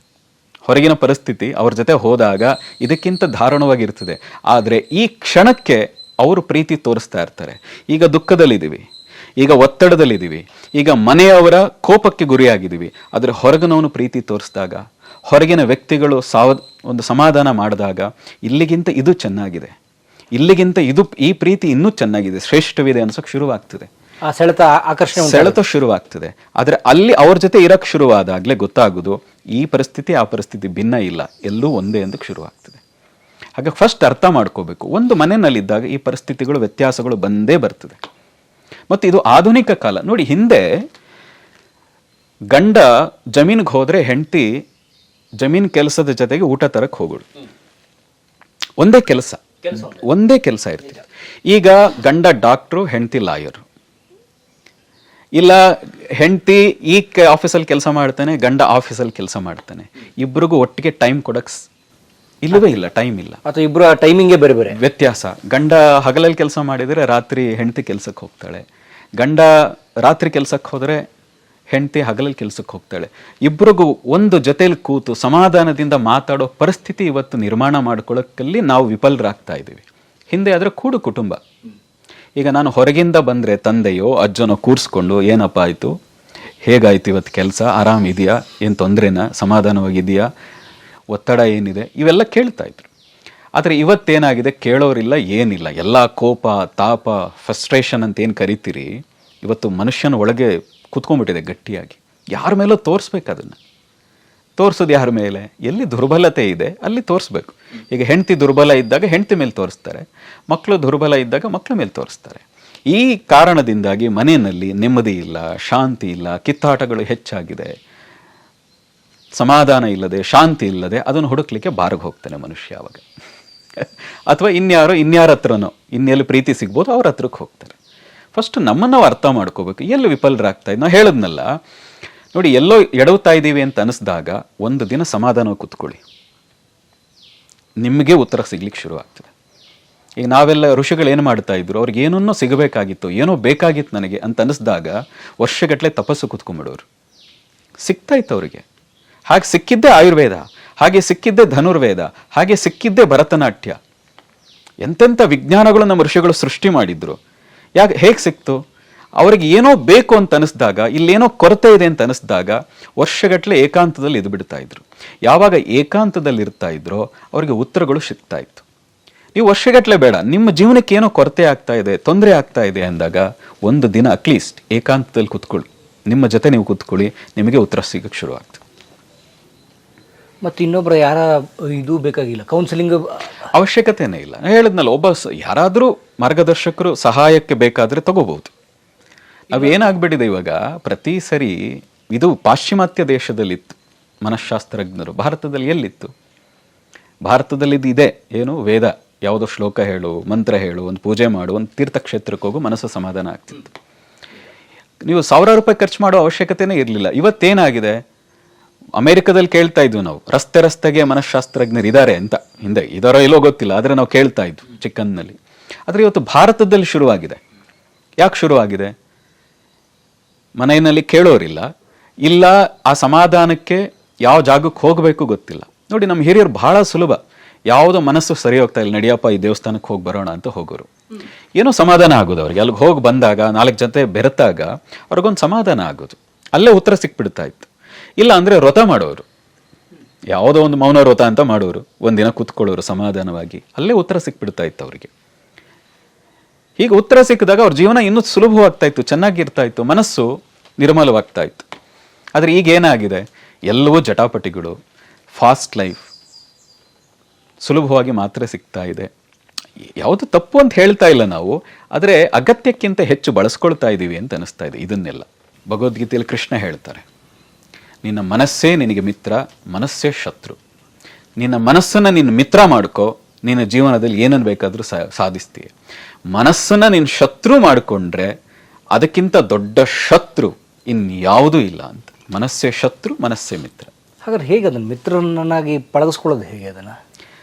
Speaker 1: ಹೊರಗಿನ ಪರಿಸ್ಥಿತಿ ಅವ್ರ ಜೊತೆ ಹೋದಾಗ ಇದಕ್ಕಿಂತ ದಾರುಣವಾಗಿರ್ತದೆ ಆದರೆ ಈ ಕ್ಷಣಕ್ಕೆ ಅವರು ಪ್ರೀತಿ ತೋರಿಸ್ತಾ ಇರ್ತಾರೆ. ಈಗ ದುಃಖದಲ್ಲಿದ್ದೀವಿ. ಈಗ ಒತ್ತಡದಲ್ಲಿದ್ದೀವಿ. ಈಗ ಮನೆಯವರ ಕೋಪಕ್ಕೆ ಗುರಿಯಾಗಿದ್ದೀವಿ. ಆದರೆ ಹೊರಗಿನವನು ಪ್ರೀತಿ ತೋರಿಸಿದಾಗ, ಹೊರಗಿನ ವ್ಯಕ್ತಿಗಳು ಸಾವ, ಒಂದು ಸಮಾಧಾನ ಮಾಡಿದಾಗ ಇಲ್ಲಿಗಿಂತ ಇದು ಚೆನ್ನಾಗಿದೆ. ಇಲ್ಲಿಗಿಂತ ಇದು, ಈ ಪ್ರೀತಿ ಇನ್ನೂ ಚೆನ್ನಾಗಿದೆ. ಶ್ರೇಷ್ಠವಿದೆ ಅನ್ಸೋಕ್ಕೆ ಶುರುವಾಗ್ತದೆ.
Speaker 2: ಸೆಳೆತ ಆಕರ್ಷಣೆ.
Speaker 1: ಸೆಳೆತ ಶುರುವಾಗ್ತದೆ. ಆದರೆ ಅಲ್ಲಿ ಅವ್ರ ಜೊತೆ ಇರಕ್ಕೆ ಶುರುವಾದಾಗಲೇ ಗೊತ್ತಾಗೋದು ಈ ಪರಿಸ್ಥಿತಿ ಆ ಪರಿಸ್ಥಿತಿ ಭಿನ್ನ ಇಲ್ಲ. ಎಲ್ಲೂ ಒಂದೇ ಅಂದಕ್ಕೆ ಶುರುವಾಗ್ತದೆ. ಹಾಗೆ ಫಸ್ಟ್ ಅರ್ಥ ಮಾಡ್ಕೋಬೇಕು. ಒಂದು ಮನೆಯಲ್ಲಿದ್ದಾಗ ಈ ಪರಿಸ್ಥಿತಿಗಳು ವ್ಯತ್ಯಾಸಗಳು ಬಂದೇ ಬರ್ತದೆ. ಮತ್ತು ಇದು ಆಧುನಿಕ ಕಾಲ. ನೋಡಿ ಹಿಂದೆ ಗಂಡ ಜಮೀನಿಗೆ ಹೋದರೆ ಹೆಂಡತಿ ಜಮೀನ್ ಕೆಲಸದ ಜೊತೆಗೆ ಊಟ ತರಕ್ಕೆ ಹೋಗೋಳು ಒಂದೇ ಕೆಲಸ. ಒಂದೇ ಕೆಲಸ ಇರ್ತದೆ. ಈಗ ಗಂಡ ಡಾಕ್ಟ್ರು ಹೆಂಡತಿ ಲಾಯರು. ಇಲ್ಲ ಹೆಂಡತಿ ಈ ಆಫೀಸಲ್ಲಿ ಕೆಲಸ ಮಾಡ್ತಾನೆ ಗಂಡ ಆಫೀಸಲ್ಲಿ ಕೆಲಸ ಮಾಡ್ತಾನೆ. ಇಬ್ರಿಗೂ ಒಟ್ಟಿಗೆ ಟೈಮ್ ಕೊಡಕ್ಸ್ ಇಲ್ಲವೇ ಇಲ್ಲ ಟೈಮ್ ಇಲ್ಲ.
Speaker 2: ಅಥವಾ ಇಬ್ಬರು ಟೈಮಿಂಗೇ ಬೇರೆ ಬೇರೆ.
Speaker 1: ವ್ಯತ್ಯಾಸ. ಗಂಡ ಹಗಲಲ್ಲಿ ಕೆಲಸ ಮಾಡಿದರೆ ರಾತ್ರಿ ಹೆಂಡತಿ ಕೆಲಸಕ್ಕೆ ಹೋಗ್ತಾಳೆ. ಗಂಡ ರಾತ್ರಿ ಕೆಲಸಕ್ಕೆ ಹೋದರೆ ಹೆಂಡತಿ ಹಗಲಲ್ಲಿ ಕೆಲಸಕ್ಕೆ ಹೋಗ್ತಾಳೆ. ಇಬ್ಬರಿಗೂ ಒಂದು ಜೊತೆಯಲ್ಲಿ ಕೂತು ಸಮಾಧಾನದಿಂದ ಮಾತಾಡೋ ಪರಿಸ್ಥಿತಿ ಇವತ್ತು ನಿರ್ಮಾಣ ಮಾಡ್ಕೊಳ್ಳೋಕ್ಕಲ್ಲಿ ನಾವು ವಿಫಲರಾಗ್ತಾ ಇದ್ದೀವಿ. ಹಿಂದೆ ಆದರೆ ಕೂಡು ಕುಟುಂಬ. ಈಗ ನಾನು ಹೊರಗಿಂದ ಬಂದರೆ ತಂದೆಯೋ, ಅಜ್ಜನೋ ಕೂರಿಸ್ಕೊಂಡು, ಏನಪ್ಪ ಆಯಿತು? ಹೇಗಾಯ್ತು ಇವತ್ತು ಕೆಲಸ? ಆರಾಮಿದೆಯಾ ಏನು ತೊಂದರೆನಾ? ಸಮಾಧಾನವಾಗಿದೆಯಾ ಒತ್ತಡ ಏನಿದೆ? ಇವೆಲ್ಲ ಕೇಳ್ತಾ ಇದ್ರು. ಆದರೆ ಇವತ್ತೇನಾಗಿದೆ ಕೇಳೋರಿಲ್ಲ, ಏನಿಲ್ಲ. ಎಲ್ಲ ಕೋಪ, ತಾಪ ಫ್ರಸ್ಟ್ರೇಷನ್ ಅಂತ ಏನು ಕರಿತೀರಿ? ಇವತ್ತು ಮನುಷ್ಯನ ಒಳಗೆ ಕುತ್ಕೊಂಡ್ಬಿಟ್ಟಿದೆ ಗಟ್ಟಿಯಾಗಿ. ಯಾರ ಮೇಲೋ ತೋರಿಸ್ಬೇಕು ಅದನ್ನು. ತೋರಿಸೋದು ಯಾರ ಮೇಲೆ? ಎಲ್ಲಿ ದುರ್ಬಲತೆ ಇದೆ, ಅಲ್ಲಿ ತೋರಿಸ್ಬೇಕು. ಈಗ ಹೆಂಡತಿ ದುರ್ಬಲ ಇದ್ದಾಗ ಹೆಂಡತಿ ಮೇಲೆ ತೋರಿಸ್ತಾರೆ. ಮಕ್ಕಳು ದುರ್ಬಲ ಇದ್ದಾಗ ಮಕ್ಕಳ ಮೇಲೆ ತೋರಿಸ್ತಾರೆ. ಈ ಕಾರಣದಿಂದಾಗಿ ಮನೆಯಲ್ಲಿ ನೆಮ್ಮದಿ ಇಲ್ಲ, ಶಾಂತಿ ಇಲ್ಲ, ಕಿತ್ತಾಟಗಳು ಹೆಚ್ಚಾಗಿದೆ. ಸಮಾಧಾನ ಇಲ್ಲದೆ, ಶಾಂತಿ ಇಲ್ಲದೆ ಅದನ್ನು ಹುಡುಕ್ಲಿಕ್ಕೆ ಬಾರ್ಗ್ ಹೋಗ್ತಾನೆ ಮನುಷ್ಯ ಅವಾಗ. ಅಥವಾ ಇನ್ಯಾರೋ, ಇನ್ಯಾರ ಹತ್ರನೋ, ಇನ್ನೆಲ್ಲಿ ಪ್ರೀತಿ ಸಿಗ್ಬೋದು ಅವ್ರ ಹತ್ರಕ್ಕೆ ಹೋಗ್ತಾರೆ. ಫಸ್ಟ್ ನಮ್ಮನ್ನು ಅರ್ಥ ಮಾಡ್ಕೋಬೇಕು. ಎಲ್ಲಿ ವಿಫಲರಾಗ್ತಾ ಇದ್ದು? ನಾವು ಹೇಳಿದ್ನಲ್ಲ ನೋಡಿ, ಎಲ್ಲೋ ಎಡವ್ತಾ ಇದ್ದೀವಿ ಅಂತ ಅನಿಸಿದಾಗ ಒಂದು ದಿನ ಸಮಾಧಾನ ಕೂತ್ಕೊಳ್ಳಿ. ನಿಮಗೆ ಉತ್ತರ ಸಿಗ್ಲಿಕ್ಕೆ ಶುರು ಆಗ್ತದೆ ಈಗ ನಾವೆಲ್ಲ ಋಷಿಗಳು ಏನು ಮಾಡ್ತಾ ಇದ್ರು? ಅವ್ರಿಗೆ ಏನನ್ನೋ ಸಿಗಬೇಕಾಗಿತ್ತು, ಏನೋ ಬೇಕಾಗಿತ್ತು ನನಗೆ ಅಂತ ಅನಿಸಿದಾಗ ವರ್ಷಗಟ್ಟಲೆ ತಪಸ್ಸು ಕೂತ್ಕೊಂಬಿಡೋರು. ಸಿಗ್ತಾ ಇತ್ತು ಅವರಿಗೆ. ಹಾಗೆ ಸಿಕ್ಕಿದ್ದೇ ಆಯುರ್ವೇದ, ಹಾಗೆ ಸಿಕ್ಕಿದ್ದೇ ಧನುರ್ವೇದ, ಹಾಗೆ ಸಿಕ್ಕಿದ್ದೇ ಭರತನಾಟ್ಯ. ಎಂತೆಂಥ ವಿಜ್ಞಾನಗಳು ನಮ್ಮ ಋಷಿಗಳು ಸೃಷ್ಟಿ ಮಾಡಿದ್ರು. ಯಾಕೆ, ಹೇಗೆ ಸಿಕ್ತು? ಅವ್ರಿಗೆ ಏನೋ ಬೇಕು ಅಂತ ಅನಿಸಿದಾಗ ಇಲ್ಲೇನೋ ಕೊರತೆ ಇದೆ ಅಂತ ಅನಿಸಿದಾಗ ವರ್ಷಗಟ್ಟಲೆ ಏಕಾಂತದಲ್ಲಿ ಇದು ಬಿಡ್ತಾ ಇದ್ರು. ಯಾವಾಗ ಏಕಾಂತದಲ್ಲಿ ಇರ್ತಾ ಇದ್ರೋ ಅವರಿಗೆ ಉತ್ತರಗಳು ಸಿಗ್ತಾ ಇತ್ತು. ನೀವು ವರ್ಷಗಟ್ಟಲೆ ಬೇಡ ನಿಮ್ಮ ಜೀವನಕ್ಕೆ ಏನೋ ಕೊರತೆ ಆಗ್ತಾ ಇದೆ ತೊಂದರೆ ಆಗ್ತಾ ಇದೆ ಅಂದಾಗ ಒಂದು ದಿನ ಅಟ್ಲೀಸ್ಟ್ ಏಕಾಂತದಲ್ಲಿ ಕುತ್ಕೊಳ್ಳಿ. ನಿಮ್ಮ ಜೊತೆ ನೀವು ಕುತ್ಕೊಳ್ಳಿ ನಿಮಗೆ ಉತ್ತರ ಸಿಗಕ್ಕೆ ಶುರು ಆಗ್ತದೆ
Speaker 2: ಮತ್ತು ಇನ್ನೊಬ್ಬರು ಯಾರ ಇದು ಬೇಕಾಗಿಲ್ಲ ಕೌನ್ಸಿಲಿಂಗ್
Speaker 1: ಅವಶ್ಯಕತೆನೇ ಇಲ್ಲ. ನಾನು ಹೇಳಿದ್ನಲ್ಲ ಒಬ್ಬ ಯಾರಾದರೂ ಮಾರ್ಗದರ್ಶಕರು ಸಹಾಯಕ್ಕೆ ಬೇಕಾದರೆ ತಗೋಬಹುದು ನಾವು ಏನಾಗ್ಬಿಟ್ಟಿದೆ ಇವಾಗ? ಪ್ರತಿ ಸರಿ ಇದು ಪಾಶ್ಚಿಮಾತ್ಯ ದೇಶದಲ್ಲಿತ್ತು, ಮನಃಶಾಸ್ತ್ರಜ್ಞರು. ಭಾರತದಲ್ಲಿ ಎಲ್ಲಿತ್ತು? ಭಾರತದಲ್ಲಿ ಇದೆ. ಏನು? ವೇದ. ಯಾವುದೋ ಶ್ಲೋಕ ಹೇಳು, ಮಂತ್ರ ಹೇಳು, ಒಂದು ಪೂಜೆ ಮಾಡು, ಒಂದು ತೀರ್ಥಕ್ಷೇತ್ರಕ್ಕೆ ಹೋಗು, ಮನಸ್ಸು ಸಮಾಧಾನ ಆಗ್ತಿತ್ತು. ನೀವು ಸಾವಿರಾರು ರೂಪಾಯಿ ಖರ್ಚು ಮಾಡೋ ಅವಶ್ಯಕತೆನೇ ಇರಲಿಲ್ಲ. ಇವತ್ತೇನಾಗಿದೆ? ಅಮೆರಿಕದಲ್ಲಿ ಕೇಳ್ತಾ ಇದ್ವಿ ನಾವು, ರಸ್ತೆ ರಸ್ತೆಗೆ ಮನಃಶಾಸ್ತ್ರಜ್ಞರು ಇದ್ದಾರೆ ಅಂತ. ಹಿಂದೆ ಇದರ ಇಲ್ಲೋ ಗೊತ್ತಿಲ್ಲ, ಆದರೆ ನಾವು ಕೇಳ್ತಾ ಇದ್ವಿ ಚಿಕ್ಕನ್ನಲ್ಲಿ ಆದರೆ ಇವತ್ತು ಭಾರತದಲ್ಲಿ ಶುರುವಾಗಿದೆ. ಯಾಕೆ ಶುರುವಾಗಿದೆ? ಮನೆಯಲ್ಲಿ ಕೇಳೋರಿಲ್ಲ. ಇಲ್ಲ ಆ ಸಮಾಧಾನಕ್ಕೆ ಯಾವ ಜಾಗಕ್ಕೆ ಹೋಗಬೇಕು ಗೊತ್ತಿಲ್ಲ. ನೋಡಿ ನಮ್ಮ ಹಿರಿಯರು ಬಹಳ ಸುಲಭ. ಯಾವುದೋ ಮನಸ್ಸು ಸರಿ ಹೋಗ್ತಾ ಇಲ್ಲ ನಡಿಯಪ್ಪ ಈ ದೇವಸ್ಥಾನಕ್ಕೆ ಹೋಗಿ ಬರೋಣ ಅಂತ ಹೋಗೋರು. ಏನೋ ಸಮಾಧಾನ ಆಗೋದು ಅವ್ರಿಗೆ. ಅಲ್ಲಿಗೆ ಹೋಗಿ ಬಂದಾಗ ನಾಲ್ಕು ಜೊತೆ ಬೆರೆತಾಗ ಅವ್ರಿಗೊಂದು ಸಮಾಧಾನ ಆಗೋದು. ಅಲ್ಲೇ ಉತ್ತರ ಸಿಕ್ಬಿಡ್ತಾ ಇತ್ತು. ಇಲ್ಲ ಅಂದರೆ ವ್ರತ ಮಾಡೋರು. ಯಾವುದೋ ಒಂದು ಮೌನ ವ್ರತ ಅಂತ ಮಾಡೋರು. ಒಂದಿನ ಕೂತ್ಕೊಳ್ಳೋರು ಸಮಾಧಾನವಾಗಿ. ಅಲ್ಲೇ ಉತ್ತರ ಸಿಕ್ಬಿಡ್ತಾ ಇತ್ತು ಅವರಿಗೆ. ಹೀಗೆ ಉತ್ತರ ಸಿಕ್ಕಿದಾಗ ಅವ್ರ ಜೀವನ ಇನ್ನೂ ಸುಲಭವಾಗ್ತಾ ಇತ್ತು, ಚೆನ್ನಾಗಿರ್ತಾ ಇತ್ತು, ಮನಸ್ಸು ನಿರ್ಮಲವಾಗ್ತಾ ಇತ್ತು. ಆದರೆ ಈಗ ಏನಾಗಿದೆ? ಎಲ್ಲವೂ ಜಟಾಪಟಿಗಳು ಫಾಸ್ಟ್ ಲೈಫ್ ಸುಲಭವಾಗಿ ಮಾತ್ರ ಸಿಗ್ತಾ ಇದೆ. ಯಾವುದು ತಪ್ಪು ಅಂತ ಹೇಳ್ತಾ ಇಲ್ಲ ನಾವು, ಆದರೆ ಅಗತ್ಯಕ್ಕಿಂತ ಹೆಚ್ಚು ಬಳಸ್ಕೊಳ್ತಾ ಇದ್ದೀವಿ ಅಂತ ಅನಿಸ್ತಾ ಇದೆ ಇದನ್ನೆಲ್ಲ. ಭಗವದ್ಗೀತೆಯಲ್ಲಿ ಕೃಷ್ಣ ಹೇಳ್ತಾರೆ, ನಿನ್ನ ಮನಸ್ಸೇ ನಿನಗೆ ಮಿತ್ರ, ಮನಸ್ಸೇ ಶತ್ರು. ನಿನ್ನ ಮನಸ್ಸನ್ನು ನಿನ್ನ ಮಿತ್ರ ಮಾಡ್ಕೋ, ನಿನ್ನ ಜೀವನದಲ್ಲಿ ಏನನ್ನು ಬೇಕಾದರೂ ಸಾಧಿಸ್ತೀಯ. ಮನಸ್ಸನ್ನು ನೀನು ಶತ್ರು ಮಾಡಿಕೊಂಡ್ರೆ ಅದಕ್ಕಿಂತ ದೊಡ್ಡ ಶತ್ರು ಇನ್ಯಾವುದೂ ಇಲ್ಲ ಅಂತ. ಮನಸ್ಸೇ ಶತ್ರು ಮನಸ್ಸೇ ಮಿತ್ರ.
Speaker 2: ಹಾಗಾದ್ರೆ ಹೇಗೆ ಅದನ್ನು ಮಿತ್ರನನ್ನಾಗಿ ಪಳಗಿಸ್ಕೊಳ್ಳೋದು ಹೇಗೆ ಅದನ್ನು?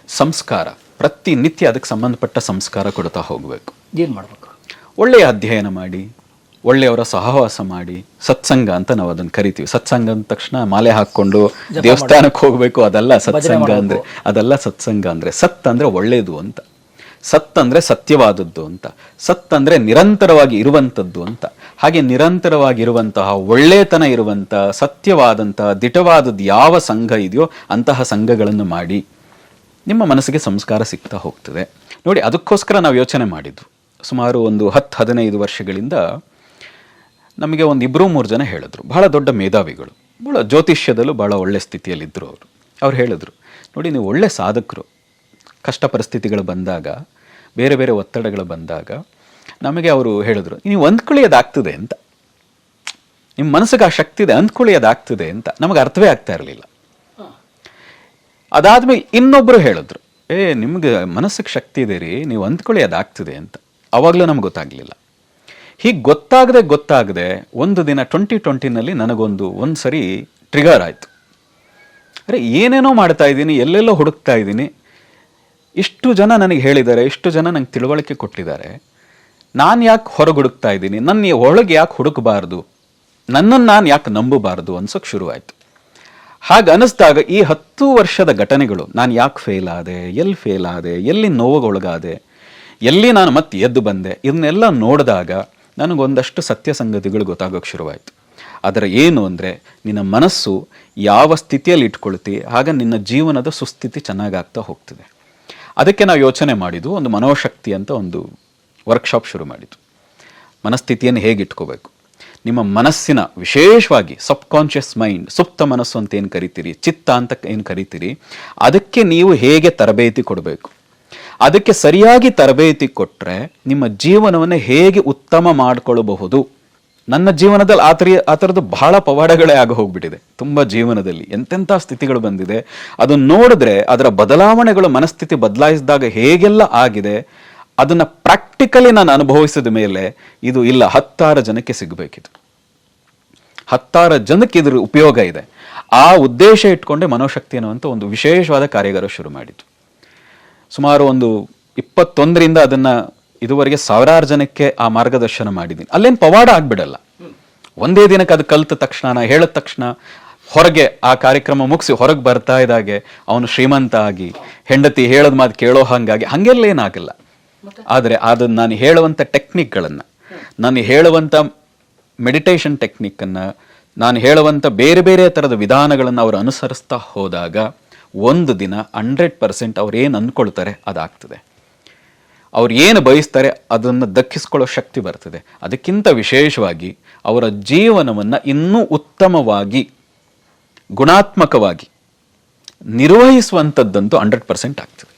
Speaker 1: ಸಂಸ್ಕಾರ. ಪ್ರತಿನಿತ್ಯ ಅದಕ್ಕೆ ಸಂಬಂಧಪಟ್ಟ ಸಂಸ್ಕಾರ ಕೊಡ್ತಾ ಹೋಗಬೇಕು.
Speaker 2: ಏನು ಮಾಡಬೇಕು?
Speaker 1: ಒಳ್ಳೆಯ ಅಧ್ಯಯನ ಮಾಡಿ ಒಳ್ಳೆಯವರ ಸಹವಾಸ ಮಾಡಿ ಸತ್ಸಂಗ ಅಂತ ನಾವು ಅದನ್ನು ಕರಿತೀವಿ. ಸತ್ಸಂಗ ಅಂದ ತಕ್ಷಣ ಮಾಲೆ ಹಾಕ್ಕೊಂಡು ದೇವಸ್ಥಾನಕ್ಕೆ ಹೋಗಬೇಕು ಅದಲ್ಲ ಸತ್ಸಂಗ ಅಂದ್ರೆ ಅದಲ್ಲ ಸತ್ಸಂಗ ಅಂದ್ರೆ ಸತ್ ಅಂದ್ರೆ ಒಳ್ಳೆಯದು ಅಂತ. ಸತ್ ಅಂದ್ರೆ ಸತ್ಯವಾದದ್ದು ಅಂತ. ಸತ್ ಅಂದ್ರೆ ನಿರಂತರವಾಗಿ ಇರುವಂಥದ್ದು ಅಂತ. ಹಾಗೆ ನಿರಂತರವಾಗಿ ಇರುವಂತಹ ಒಳ್ಳೆತನ ಇರುವಂತಹ ಸತ್ಯವಾದಂತಹ, ದಿಟವಾದದ್ದು ಯಾವ ಸಂಘ ಇದೆಯೋ ಅಂತಹ ಸಂಘಗಳನ್ನು ಮಾಡಿ ನಿಮ್ಮ ಮನಸ್ಸಿಗೆ ಸಂಸ್ಕಾರ ಸಿಗ್ತಾ ಹೋಗ್ತದೆ. ನೋಡಿ, ಅದಕ್ಕೋಸ್ಕರ ನಾವು ಯೋಚನೆ ಮಾಡಿದ್ವು ಸುಮಾರು ಒಂದು ಹತ್ತು ಹದಿನೈದು ವರ್ಷಗಳಿಂದ ನಮಗೆ ಒಂದು ಇಬ್ಬರು ಮೂರು ಜನ ಹೇಳಿದ್ರು. ಬಹಳ ದೊಡ್ಡ ಮೇಧಾವಿಗಳು. ಬಹಳ ಜ್ಯೋತಿಷ್ಯದಲ್ಲೂ ಬಹಳ ಒಳ್ಳೆ ಸ್ಥಿತಿಯಲ್ಲಿದ್ದರು ಅವರು. ಅವ್ರು ಹೇಳಿದ್ರು, ನೋಡಿ, ನೀವು ಒಳ್ಳೆ ಸಾಧಕರು. ಕಷ್ಟ ಪರಿಸ್ಥಿತಿಗಳು ಬಂದಾಗ ಬೇರೆ ಬೇರೆ ಒತ್ತಡಗಳು ಬಂದಾಗ ನಮಗೆ ಅವರು ಹೇಳಿದ್ರು, ನೀವು ಅಂದ್ಕೊಳ್ಳೋದಾಗ್ತದೆ ಅಂತ. ನಿಮ್ಮ ಮನಸ್ಸಿಗೆ ಆ ಶಕ್ತಿ ಇದೆ ಅಂದ್ಕೊಳ್ಳೋದಾಗ್ತದೆ ಅಂತ. ನಮಗೆ ಅರ್ಥವೇ ಆಗ್ತಾ ಇರಲಿಲ್ಲ. ಅದಾದ್ಮೇಲೆ ಇನ್ನೊಬ್ಬರು ಹೇಳಿದ್ರು, ಏ, ನಿಮ್ಗೆ ಮನಸ್ಸಿಗೆ ಶಕ್ತಿ ಇದೆ ರೀ, ನೀವು ಅಂದ್ಕೊಳ್ಳಿ ಅದಾಗ್ತದೆ ಅಂತ. ಅವಾಗಲೂ ನಮ್ಗೆ ಗೊತ್ತಾಗ್ಲಿಲ್ಲ. ಹೀಗೆ ಗೊತ್ತಾಗದೆ ಗೊತ್ತಾಗದೆ ಒಂದು ದಿನ ಟ್ವೆಂಟಿ ಟ್ವೆಂಟಿನಲ್ಲಿ ನನಗೊಂದು ಒಂದು ಸರಿ ಟ್ರಿಗರ್ ಆಯಿತು. ಅರೆ, ಏನೇನೋ ಮಾಡ್ತಾ ಇದ್ದೀನಿ, ಎಲ್ಲೆಲ್ಲೋ ಹುಡುಕ್ತಾ ಇದ್ದೀನಿ ಇಷ್ಟು ಜನ ನನಗೆ ಹೇಳಿದ್ದಾರೆ, ಇಷ್ಟು ಜನ ನಂಗೆ ತಿಳುವಳಿಕೆ ಕೊಟ್ಟಿದ್ದಾರೆ. ನಾನು ಯಾಕೆ ಹೊರಗೆ ಹುಡುಕ್ತಾ ಇದ್ದೀನಿ ನನ್ನ ಒಳಗೆ ಯಾಕೆ ಹುಡುಕಬಾರ್ದು? ನನ್ನನ್ನು ನಾನು ಯಾಕೆ ನಂಬಬಾರ್ದು ಅನ್ಸೋಕೆ ಶುರುವಾಯಿತು. ಹಾಗೆ ಅನ್ನಿಸ್ದಾಗ ಈ ಹತ್ತು ವರ್ಷದ ಘಟನೆಗಳು, ನಾನು ಯಾಕೆ ಫೇಲ್ ಆದೆ ಎಲ್ಲಿ ಫೇಲ್ ಆದೆ, ಎಲ್ಲಿ ನೋವುಗೊಳಗಾದೆ, ಎಲ್ಲಿ ನಾನು ಮತ್ತೆ ಎದ್ದು ಬಂದೆ ಇದನ್ನೆಲ್ಲ ನೋಡಿದಾಗ ನನಗೊಂದಷ್ಟು ಸತ್ಯ ಸಂಗತಿಗಳು ಗೊತ್ತಾಗೋಕೆ ಶುರುವಾಯಿತು. ಅದರ ಏನು ಅಂದರೆ, ನಿನ್ನ ಮನಸ್ಸು ಯಾವ ಸ್ಥಿತಿಯಲ್ಲಿ ಇಟ್ಕೊಳ್ತಿ ಆಗ ನಿನ್ನ ಜೀವನದ ಸುಸ್ಥಿತಿ ಚೆನ್ನಾಗಾಗ್ತಾ ಹೋಗ್ತದೆ. ಅದಕ್ಕೆ ನಾವು ಯೋಚನೆ ಮಾಡಿದ್ದು ಒಂದು ಮನೋಶಕ್ತಿ ಅಂತ ಒಂದು ವರ್ಕ್ಶಾಪ್ ಶುರು ಮಾಡಿದ್ದು. ಮನಸ್ಥಿತಿಯನ್ನು ಹೇಗೆ ಇಟ್ಕೋಬೇಕು? ನಿಮ್ಮ ಮನಸ್ಸಿನ ವಿಶೇಷವಾಗಿ ಸಬ್ ಕಾನ್ಷಿಯಸ್ ಮೈಂಡ್ ಸುಪ್ತ ಮನಸ್ಸು ಅಂತ ಏನು ಕರಿತೀರಿ? ಚಿತ್ತ ಅಂತ ಏನು ಕರಿತೀರಿ? ಅದಕ್ಕೆ ನೀವು ಹೇಗೆ ತರಬೇತಿ ಕೊಡಬೇಕು? ಅದಕ್ಕೆ ಸರಿಯಾಗಿ ತರಬೇತಿ ಕೊಟ್ಟರೆ ನಿಮ್ಮ ಜೀವನವನ್ನು ಹೇಗೆ ಉತ್ತಮ ಮಾಡಿಕೊಳ್ಳಬಹುದು ನನ್ನ ಜೀವನದಲ್ಲಿ ಆ ಥರ ಆ ಥರದ್ದು ಬಹಳ ಪವಾಡಗಳೇ ಆಗ ಹೋಗ್ಬಿಟ್ಟಿದೆ. ತುಂಬ ಜೀವನದಲ್ಲಿ ಎಂತೆಂಥ ಸ್ಥಿತಿಗಳು ಬಂದಿದೆ. ಅದನ್ನು ನೋಡಿದ್ರೆ ಅದರ ಬದಲಾವಣೆಗಳು ಮನಸ್ಥಿತಿ ಬದಲಾಯಿಸಿದಾಗ ಹೇಗೆಲ್ಲ ಆಗಿದೆ, ಅದನ್ನು ಪ್ರಾಕ್ಟಿಕಲಿ ನಾನು ಅನುಭವಿಸಿದ ಮೇಲೆ ಇದು ಇಲ್ಲ, ಹತ್ತಾರು ಜನಕ್ಕೆ ಸಿಗಬೇಕಿದು ಹತ್ತಾರು ಜನಕ್ಕೆ ಇದ್ರ ಉಪಯೋಗ ಇದೆ. ಆ ಉದ್ದೇಶ ಇಟ್ಕೊಂಡೆ ಮನೋಶಕ್ತಿ ಅನ್ನುವಂಥ ಒಂದು ವಿಶೇಷವಾದ ಕಾರ್ಯಾಗಾರ ಶುರು ಮಾಡಿತು ಸುಮಾರು ಒಂದು ಇಪ್ಪತ್ತೊಂದರಿಂದ ಅದನ್ನ ಇದುವರೆಗೆ ಸಾವಿರಾರು ಜನಕ್ಕೆ ಆ ಮಾರ್ಗದರ್ಶನ ಮಾಡಿದ್ದೀನಿ. ಅಲ್ಲೇನು ಪವಾಡ ಆಗ್ಬಿಡಲ್ಲ. ಒಂದೇ ದಿನಕ್ಕೆ ಅದು ಕಲ್ತ ತಕ್ಷಣ, ನಾ ಹೇಳಿದ ತಕ್ಷಣ ಹೊರಗೆ ಆ ಕಾರ್ಯಕ್ರಮ ಮುಗಿಸಿ ಹೊರಗೆ ಬರ್ತಾ ಇದ್ದಾಗೆ ಅವನು ಶ್ರೀಮಂತ ಆಗಿ, ಹೆಂಡತಿ ಹೇಳೋದ್ ಮಾತು ಕೇಳೋ ಹಂಗಾಗಿ, ಹಂಗೆಲ್ಲ ಏನಾಗಲ್ಲ. ಆದರೆ ಅದು ನಾನು ಹೇಳುವಂಥ ಟೆಕ್ನಿಕ್ಗಳನ್ನು, ನಾನು ಹೇಳುವಂಥ ಮೆಡಿಟೇಷನ್ ಟೆಕ್ನಿಕ್ಕನ್ನು ನಾನು ಹೇಳುವಂಥ ಬೇರೆ ಬೇರೆ ಥರದ ವಿಧಾನಗಳನ್ನು ಅವರು ಅನುಸರಿಸ್ತಾ ಹೋದಾಗ ಒಂದು ದಿನ ಹಂಡ್ರೆಡ್ ಪರ್ಸೆಂಟ್ ಅವ್ರು ಏನು ಅಂದ್ಕೊಳ್ತಾರೆ ಅದಾಗ್ತದೆ. ಅವ್ರು ಏನು ಬಯಸ್ತಾರೆ ಅದನ್ನು ದಕ್ಕಿಸ್ಕೊಳ್ಳೋ ಶಕ್ತಿ ಬರ್ತದೆ. ಅದಕ್ಕಿಂತ ವಿಶೇಷವಾಗಿ ಅವರ ಜೀವನವನ್ನು ಇನ್ನೂ ಉತ್ತಮವಾಗಿ, ಗುಣಾತ್ಮಕವಾಗಿ ನಿರ್ವಹಿಸುವಂಥದ್ದಂತೂ ಹಂಡ್ರೆಡ್ ಪರ್ಸೆಂಟ್ ಆಗ್ತದೆ.